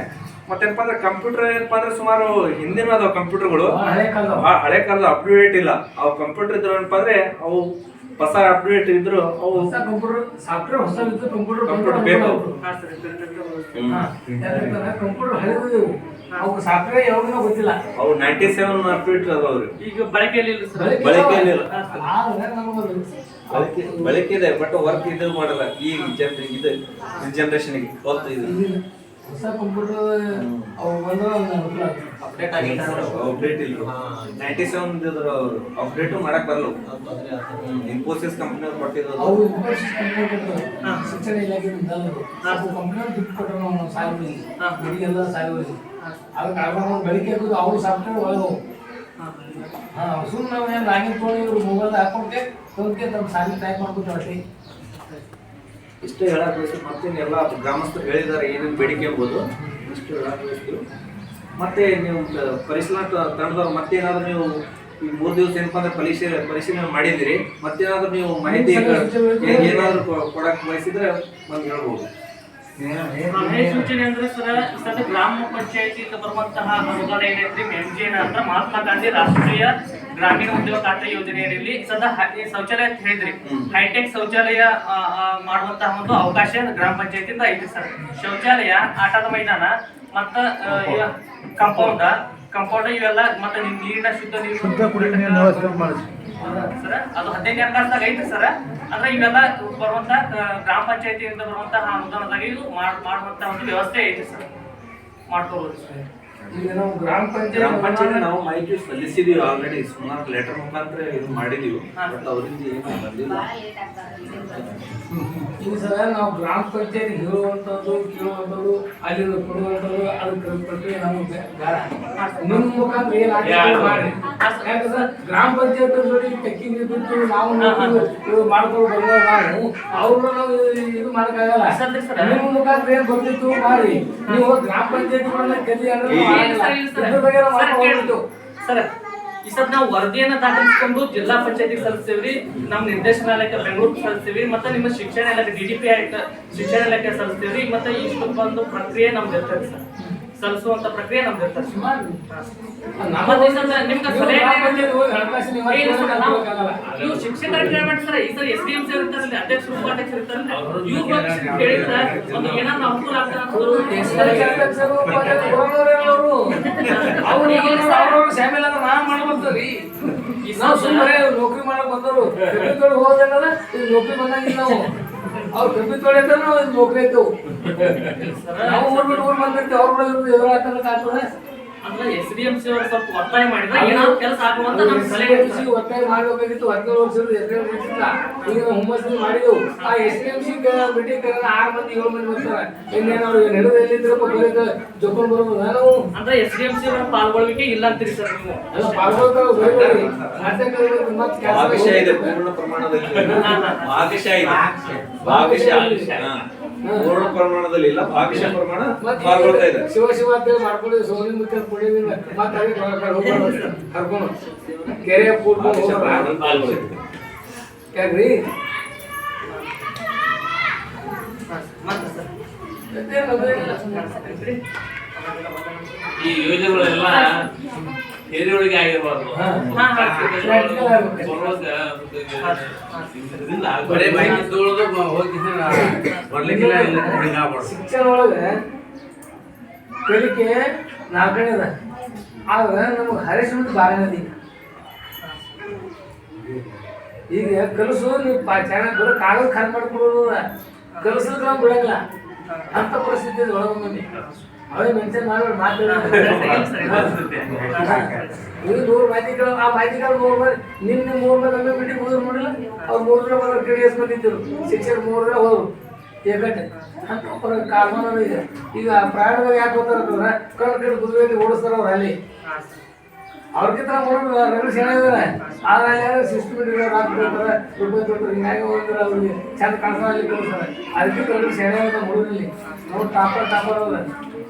ಮತ್ತೇನಪ್ಪ ಅಂದ್ರೆ ಕಂಪ್ಯೂಟರ್ ಏನಪ್ಪ ಅಂದ್ರೆ ಸುಮಾರು ಹಿಂದಿನ ಅದಾವ ಕಂಪ್ಯೂಟರ್ಗಳು. ಹಳೆ ಕಾಲದ ಅಪ್ಡೇಟ್ ಇಲ್ಲ. ಅವು ಕಂಪ್ಯೂಟರ್ ಇದ್ರು ಏನಪ್ಪ ಅಂದ್ರೆ ಅವು ಹೊಸ ಅಪ್ಡೇಟ್ ಇದ್ರು ಅವು ಹೊಸ ಕಂಪ್ಯೂಟರ್ ಸಾಫ್ಟ್ವೇರ್ ಹೊಸ ಇದ್ದು ಕಂಪ್ಯೂಟರ್ ಕಂಪ್ಯೂಟರ್ ಬೇಕು. ಕಂಪ್ಯೂಟರ್ ಹಳೆದು ಅವ್ಕೆ ಸಾಫ್ಟ್ವೇರ್ ಯಾವಾಗ ಗೊತ್ತಿಲ್ಲ. ಅವು ನೈಂಟಿ ಸೆವೆನ್ ಅಪ್ಡೇಟ್ ಅದಾವ್ರಿ ಈಗ ಬಳಕೆಯಲ್ಲಿ ಇಲ್ಲ ಸರ್. ಬಳಕೆಯಲ್ಲಿ ಇಲ್ಲ. ಬಳಕೆ ಇದೆ ಬಟ್ ವರ್ಕ್ ಇದು ಮಾಡಲ್ಲ. ಈ ಜನ್ ಇದು ಜನರೇಷನ್ಗೆ ಹೊತ್ತು ಇದು. ಹೊಸ ಕಂಪ್ಯೂಟರ್ ಅವು ಬಂದ್ರೆ ಒಂದು ಅನುಕೂಲ ಆಗ್ತದೆ. ಅಪ್ಡೇಟ್ ಅಪ್ಡೇಟ್ ಇಲ್ಲ. ನೈಂಟಿ ಸೆವೆನ್ ಇದ್ರ ಅಪ್ಡೇಟ್ ಮಾಡಕ್ ಬರಲ್ಲ ಇನ್ಫೋಸಿಸ್ ಕಂಪನಿ ಅವ್ರು ಕೊಟ್ಟಿದ್ದು ಅವು ಇನ್ಫೋಸಿಸ್ ಕಂಪ್ನಿ ಕೊಡ್ತಾರೆ. ಶಿಕ್ಷಣ ಕಂಪ್ನಿ ದುಡ್ಡು ಕೊಟ್ಟರು ನಾವು ಅದಕ್ಕೆ ಅವ್ರು ಬೆಳಿಗ್ಗೆ ಎದ್ದು ಅವ್ರು ಸಾಫ್ಟ್ವೇರ್ ಒಳಗೆ ಹಾ. ಸುಮ್ಮನೆ ನಾವು ಏನು ಲಾಗಿನ್ ತೊಗೊಂಡು ಇವ್ರು ಮೊಬೈಲ್ ಹಾಕೊಂಡೆ ತೊಗೊಂಡ್ಕೆ ನಮ್ಮ ಸಾಲಿ ಟೈಪ್ ಮಾಡ್ಕೊತೀವಿ ಅಷ್ಟೇ ಇಷ್ಟು ಹೇಳಕ್ ಬಯಸ್ತೀವಿ ಮತ್ತೇನೆಲ್ಲ ಗ್ರಾಮಸ್ಥರು ಹೇಳಿದ್ದಾರೆ ಏನೇನು ಬೇಡಿಕೆ ಎಂಬುದು ಇಷ್ಟು ಹೇಳಕ್ ಬಯಸ್ತೀವಿ ಮತ್ತೆ ನೀವು ಪರಿಶೀಲನಾ ಮತ್ತೆ ತಂಡದವ್ರು ಮತ್ತೇನಾದ್ರು ನೀವು ಈ ಮೂರು ದಿವಸ ಏನಪ್ಪ ಅಂದ್ರೆ ಪರಿಶೀಲನೆ ಪರಿಶೀಲನೆ ಮಾಡಿದಿರಿ ಮತ್ತೇನಾದ್ರು ನೀವು ಮಾಹಿತಿ ಏನಾದರೂ ಏನಾದ್ರು ಕೊ- ಕೊಡಕ್ ಬಯಸಿದ್ರೆ ಬಂದು ಹೇಳ್ಬೋದು. ಸೂಚನೆ ಅಂದ್ರೆ ಸರ್ ಸದ ಗ್ರಾಮ ಪಂಚಾಯತಿಯಿಂದ ಬರುವಂತಹ ಅನುದಾನ ಏನೈತ್ರಿ ಎಂಜಿಎನ್ ಅಂದ್ರೆ ಮಹಾತ್ಮ ಗಾಂಧಿ ರಾಷ್ಟ್ರೀಯ ಗ್ರಾಮೀಣ ಉದ್ಯೋಗ ಖಾತೆ ಯೋಜನೆಯಲ್ಲಿ ಸದಾ ಶೌಚಾಲಯ ಅಂತ ಹೇಳಿದ್ರಿ. ಹೈಟೆಕ್ ಶೌಚಾಲಯ ಮಾಡುವಂತಹ ಒಂದು ಅವಕಾಶ ಗ್ರಾಮ ಪಂಚಾಯತಿಯಿಂದ ಐತಿ ಸರ್. ಶೌಚಾಲಯ ಆಟದ ಮೈದಾನ ಮತ್ತ ಕಂಪೌಂಡ್ ಕಂಪೌಂಡ್ ಇವೆಲ್ಲ ಮತ್ತೆ ನೀರಿನ ಶುದ್ಧ ನೀರು ಸರ್? ಅದು ಹದಿನೈದು ಹಣಕಾಸ್ದಾಗ ಐತ್ರಿ ಸರ್. ಅಂದ್ರೆ ಇವೆಲ್ಲ ಬರುವಂತ ಗ್ರಾಮ ಪಂಚಾಯತಿಯಿಂದ ಬರುವಂತಹ ಅನುದಾನದಾಗ ಇದು ಮಾಡ್- ಮಾಡುವಂತ ಒಂದು ವ್ಯವಸ್ಥೆ ಐತಿ ಸರ್. ಮಾಡ್ಕೋಬಹುದು ಸರ್. ಈಗ ನಾವು ಗ್ರಾಮ ಗ್ರಾಮ ಪಂಚಾಯತಿ ನಾವು ಮಾಹಿತಿ ಸಲ್ಲಿಸಿದೀವಿ ಆಲ್ರೆಡಿ ಸುಮಾರು ಲೆಟರ್ ಮುಖಾಂತರ ಇದು ಮಾಡಿದೀವಿ. ಬಟ್ ಅವರಿಂದ ಏನು ಬಂದಿಲ್ಲ. ಈ ಸಲ ನಾವು ಗ್ರಾಮ ಪಂಚಾಯತ್ ಹೇಳುವಂಥದ್ದು ಕೇಳುವಂಥದ್ದು ಅಲ್ಲಿ ಕೊಡುವಂಥದ್ದು ಅದಕ್ಕೆ ಪ್ರಕ್ರಿಯೆ ನಮಗೆ ನಿಮ್ಮ ಮುಖಾಂತರ ಏನು ಮಾಡಿ. ಯಾಕಂದ್ರೆ ಗ್ರಾಮ ಪಂಚಾಯತ್ ಜೊತೆ ಟೆಕ್ಕಿಂಗ್ ಬಿಟ್ಟು ನಾವು ಮಾಡ್ಕೊಂಡು ಬಂದ ನಾವು. ಅವ್ರನ್ನ ನಾವು ಇದು ಮಾಡೋಕ್ಕಾಗಲ್ಲ. ನಿಮ್ಮ ಮುಖಾಂತರ ಏನು ಗೊತ್ತಿತ್ತು ಮಾಡಿ. ನೀವು ಗ್ರಾಮ ಪಂಚಾಯತ್ ಕಲಿ ಅಂದ್ರೆ ಈ- ಮಾಡಲ್ಲ. ನಾವು ಸರ್, ಕೇಳಿ. ಸರ್ ಈ ಸದ್ ನಾವು ವರದಿಯನ್ನ ದಾಖಲಿಸಿಕೊಂಡು ಜಿಲ್ಲಾ ಪಂಚಾಯತಿಗೆ ಸಲ್ಲಿಸ್ತೀವ್ರಿ ನಮ್ಮ ನಿರ್ದೇಶನಾಲಯಕ್ಕೆ ಬೆಂಗಳೂರು ಸಲ್ಲಿಸ್ತೀವಿ ಮತ್ತೆ ನಿಮ್ಮ ಶಿಕ್ಷಣ ಇಲಾಖೆ ಡಿ ಡಿ ಪಿ ಶಿಕ್ಷಣ ಇಲಾಖೆ ಸಲ್ಲಿಸ್ತೀವ್ರಿ ಮತ್ತೆ ಇಷ್ಟು ಒಂದು ಪ್ರಕ್ರಿಯೆ ನಮ್ದು ಇರ್ತದೆ ಸರ್ ಸಲ್ಲಿಸುವಂತ ಪ್ರಕ್ರಿಯೆ ನಮ್ದು ಇರ್ತದೆ. ನಾವು- ಶಿಕ್ಷಕರ ಕೇಳ್ಬೇಡಿ ಸರ್ ಈ sir S D M C ಇರ್ತಾರಲ್ಲ ಅಧ್ಯಕ್ಷ ಉಪಾಧ್ಯಕ್ಷ ಇರ್ತಾರಲ್ಲ ಇವ್ರು ಬಂದು ಕೇಳಿದ್ರೆ ಒಂದು ಏನಾದ್ರು ಅನುಕೂಲ ನಾನ್ ಮಾಡ್ಬರ್ತೀವಿ ನಾವು ಸುಮ್ಮನೆ ನೌಕರಿ ಮಾಡಕ್ ಬಂದವರು. [laughs] ಹೋದ್ರೆ ನೌಕರಿ ಬಂದಂಗಿಲ್ಲ ನಾವು. ಅವ್ರು ಕಬ್ಬಿ ತೊಳೆ ನಾವು ಇದು ನೌಕರಿ ಐತವು ನಾವು ಊರ್ ಬಿಟ್ಟು ಊರ್ ಬಂದಿರ್ತೀವಿ ಅವ್ರ ಕೂಡ ಎದುರು ಹಾಕಲಿಕ್ಕೆ ಆಗ್ತದೆ ಅಂದ್ರೆ ಎಸ್ ಡಿ ಎಂ ಸಿ ಅವರು ಸ್ವಲ್ಪ ಒತ್ತಾಯ ಮಾಡಿದ್ರೆ ಏನಾದ್ರು ಕೆಲಸ ಆಗುವಂತ ಸಲಹೆ ಸಿ ಒತ್ತಾಯ ಮಾಡಬೇಕಾಗಿತ್ತು ಹದಿನೇಳು ವರ್ಷದ ಎಸ್ ಡಿ ಎಂ ಸಿ ಈಗ ನಾವು ಮಾಡಿದೆವು. ಆ S D M C meeting ಆರು ಮಂದಿ ಏಳು ಮಂದಿ ಬರ್ತಾರೆ. ಇನ್ನೇನು ಅವ್ರು ನಡೆದು ಎಲ್ಲಿದ್ರಪ್ಪ ಬರೀಕ ಜೊಕೊಂಡು ಬರ್ಬೋದು ನಾವು ಅಂದ್ರೆ ಎಸ್ ಡಿ ಎಂ ಸಿ ಅವರ ಪಾಲ್ಗೊಳ್ಳುವಿಕೆ ಇಲ್ಲ ಅಂತೀರಿ ಸರ್ ನೀವು? ಅಲ್ಲ ಭಾಗಶಃ ಇದೆ ಪೂರ್ಣ ಪ್ರಮಾಣದಲ್ಲಿ. ಭಾಗಶಃ ಇದೆ ಭಾಗಶಃ. ಪೂರ್ಣ ಪ್ರಮಾಣದಲ್ಲಿ ಇಲ್ಲ ಭಾಗಶಃ ಪ್ರಮಾಣ ಪಾಲ್ಗೊಳ್ತಾ ಇದೆ. ಶಿವ ಶಿವ ಅಂತೇಳಿ ಮಾಡ್ಕೊಂಡು ಸೋನಿ ಮುಖ್ಯ ಕುಡಿಯೋದಿಲ್ಲ ಮತ್ತೆ ಹೋಗ್ಬಾರ್ದು. ಕರ್ಕೊಂಡು ಕೆರೆ ಕೂಡ್ಕೊಂಡು ಯಾಕ್ರಿ? ಮತ್ತೆ ಸರ್. ಈ ಯೋಜನೆಗಳೆಲ್ಲ ಹಿರಿಯೊಳಗೆ ಆಗಿರಬಾರ್ದು. ಬರೀ ಹೋಗಿ ಬರ್ಲಿಕ್ಕಿಲ್ಲ ಇಲ್ಲ ಹಿಂಗಾಗ್ಬಾರ್ದು ಶಿಕ್ಷಣ ಒಳಗೆ ಕಲಿಕೆ ನಾಲ್ಕನೇ ಅದ ಆದ್ರೆ ನಮಗೆ ಹರೀಶ್ ಮತ್ತು ಬಾಗನದಿ ಈಗ ಕಲಸು ನೀವು ಪಾ ಚೆನ್ನಾಗಿ ಬರೋ ಕಾಗದ ಖಾಲಿ ಮಾಡ್ಕೊಡೋದು ಕಲಸಕ್ಕೆ ಬಿಡಂಗಿಲ್ಲ. ಅಂತ ಪರಿಸ್ಥಿತಿ ಇದೆ ಒಳಗೆ ಮಂದಿ ಅವೇ ಮೆನ್ಷನ್ ಮಾಡಿ ಮಾತಾಡೋದು ಇದು ನೂರು ಮಾಹಿತಿಗಳು ಆ ಮಾಹಿತಿಗಳು ನೂರು ಮಂದಿ ನಿನ್ನ ನಿಮ್ಮ ಮೂರು ಮಂದಿ ಒಮ್ಮೆ ಮೀಟಿಂಗ್ ಹೋದ್ರು ನೋಡಿಲ್ಲ ಅವ್ರು ಮೂರು ಜನ ಬಂದ್ರೆ ಕೆ ಡಿ ಎಸ್ ಬಂದಿದ್ದರು ಶಿಕ್ಷಕರು ಮೂರು ಜನ ಹೋದ್ರು ಏಕಟ್ಟೆ ಅಂತ ಪರ ಕಾರಣ ಇದೆ ಈಗ ಪ್ರಯಾಣದಾಗ ಯಾಕೆ ಹೋಗ್ತಾರ ಓಡಿಸ್ತಾರೆ ಓಡಿಸ್ತಾರ ಅವ್ರು ಅಲ್ಲಿ ಅವ್ರಿಗಿಂತ ಮೂರು ರಗಡ್ ಸೆಣೆ ಇದಾರೆ ಆದ್ರೆ ಅಲ್ಲಿ ಯಾರು ಸಿಸ್ಟಮೆಟಿಕ್ ಹಾಕ್ಬಿಡ್ತಾರೆ ರೂಪಾಯಿ ತೊಗೊಳ್ತಾರೆ ಹಿಂಗಾಗಿ ಹೋದ್ರೆ ಅವ್ರಿಗೆ ಚಂದ ಅಲ್ಲಿ ಕಳಿಸ್ತಾರೆ ಅದಕ್ಕಿಂತ ನೋಡಿ ಟಾಪರ್ ಟಾಪರ್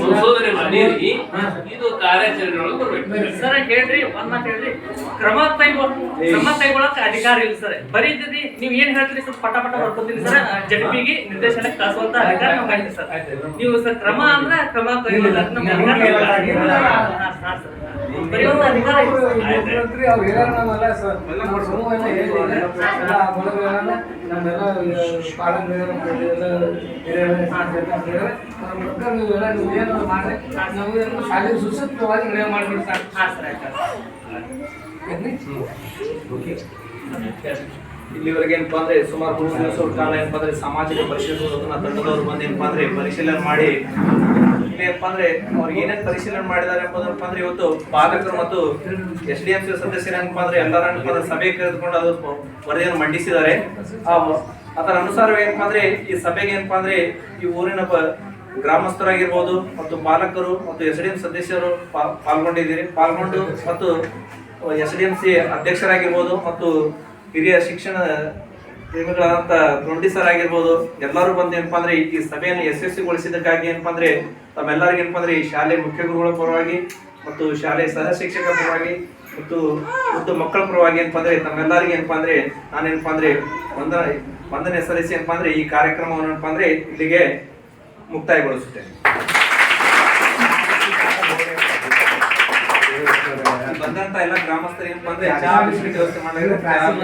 ಸಂಶೋಧನೆ ಮಾಡೀರಿ. ಇದು ಕಾರ್ಯಾಚರಣೆ ಒಳಗೆ ಬರ್ಬೇಕು ಸರ್ ಹೇಳ್ರಿ ಒಂದ್ ಮಾತು ಹೇಳ್ರಿ. ಕ್ರಮ ಕೈಗೊಳ ಕ್ರಮ ಕೈಗೊಳ್ಳಕ್ ಅಧಿಕಾರ ಇಲ್ಲ ಸರ್. ಬರೀತೀರಿ ನೀವ್ ಏನ್ ಹೇಳ್ತೀರಿ ಸ್ವಲ್ಪ ಪಟ ಪಟ ಬರ್ಕೊತೀನಿ ಸರ್? ಜಡ್ಪಿಗೆ ನಿರ್ದೇಶನಕ್ಕೆ ಕಳಿಸುವಂತ ಅಧಿಕಾರ ನಮ್ಗೆ ಸರ್. ನೀವು ಸರ್ ಕ್ರಮ ಅಂದ್ರೆ ಕ್ರಮ ಕೈಗೊಳ್ಳಕ್ ನಮ್ಗೆ ಅಧಿಕಾರ ಶಾಲೆ ಸುಸೂತ್ರವಾಗಿ ನಡೆಯ? ಇಲ್ಲಿವರೆಗೆ ಏನಪ್ಪಾ ಅಂದ್ರೆ ಸುಮಾರು ಮೂರು ದಿವಸ ಕಾಲ ಏನಪ್ಪಾ ಅಂದ್ರೆ ಸಾಮಾಜಿಕ ಪರಿಶೀಲಿಸುವುದನ್ನ ತಂಡದವರು ಬಂದು ಏನಪ್ಪಾ ಅಂದ್ರೆ ಪರಿಶೀಲನೆ ಮಾಡಿ ಏನಪ್ಪಾ ಅಂದ್ರೆ, ಅವ್ರು ಏನೇನ್ ಪರಿಶೀಲನೆ ಮಾಡಿದ್ದಾರೆ ಎಂಬುದಪ್ಪ ಅಂದ್ರೆ ಇವತ್ತು ಪಾಲಕರು ಮತ್ತು ಎಸ್ ಡಿ ಎಂ ಸಿ ಸದಸ್ಯರು ಏನಪ್ಪ ಅಂದ್ರೆ ಎಲ್ಲರ ಸಭೆ ಕರೆದುಕೊಂಡು ಅದು ವರದಿಯನ್ನು ಮಂಡಿಸಿದ್ದಾರೆ. ಅದರ ಅನುಸಾರ ಏನಪ್ಪ ಅಂದ್ರೆ ಈ ಸಭೆಗೆ ಏನಪ್ಪ ಅಂದ್ರೆ ಈ ಊರಿನ ಗ್ರಾಮಸ್ಥರಾಗಿರ್ಬೋದು ಮತ್ತು ಪಾಲಕರು ಮತ್ತು ಎಸ್ ಡಿ ಎಂ ಸದಸ್ಯರು ಪಾಲ್ಗೊಂಡಿದ್ದೀರಿ. ಪಾಲ್ಗೊಂಡು ಮತ್ತು ಎಸ್ ಡಿ ಎಂ ಸಿ ಅಧ್ಯಕ್ಷರಾಗಿರ್ಬೋದು ಮತ್ತು ಹಿರಿಯ ಶಿಕ್ಷಣ ಪ್ರೇಮಿಗಳಾದಂಥ ತೊಂಡಿ ಸರ್ ಆಗಿರ್ಬೋದು ಎಲ್ಲರೂ ಬಂದು ಏನಪ್ಪಾ ಅಂದ್ರೆ ಈ ಸಭೆಯನ್ನು ಯಶಸ್ವಿಗೊಳಿಸಿದ್ದಕ್ಕಾಗಿ ಏನಪ್ಪಾ ಅಂದ್ರೆ ತಮ್ಮೆಲ್ಲರಿಗೂ ಏನಪ್ಪಾ ಅಂದ್ರೆ ಈ ಶಾಲೆ ಮುಖ್ಯ ಗುರುಗಳ ಪರವಾಗಿ ಮತ್ತು ಶಾಲೆ ಸಹ ಶಿಕ್ಷಕರ ಪರವಾಗಿ ಮತ್ತು ಮತ್ತು ಮಕ್ಕಳ ಪರವಾಗಿ ಏನಪ್ಪಾ ಅಂದ್ರೆ ತಮ್ಮೆಲ್ಲರಿಗೂ ಏನಪ್ಪಾ ಅಂದ್ರೆ ನಾನೇನಪ್ಪಾ ಅಂದ್ರೆ ಒಂದ ವಂದನೆ ಸಲ್ಲಿಸಿ ಏನಪ್ಪಾ ಅಂದ್ರೆ ಈ ಕಾರ್ಯಕ್ರಮವನ್ನು ಏನಪ್ಪಾ ಅಂದ್ರೆ ಇಲ್ಲಿಗೆ ಮುಕ್ತಾಯಗೊಳಿಸುತ್ತೇನೆ. ಬಂದಂತ ಎಲ್ಲ ಗ್ರಾಮಸ್ಥರು ಏನಪ್ಪಾ ಅಂದ್ರೆ ಚಹಾ ಬಿಸ್ಕೆಟ್ ವ್ಯವಸ್ಥೆ ಮಾಡಲಾಗಿದೆ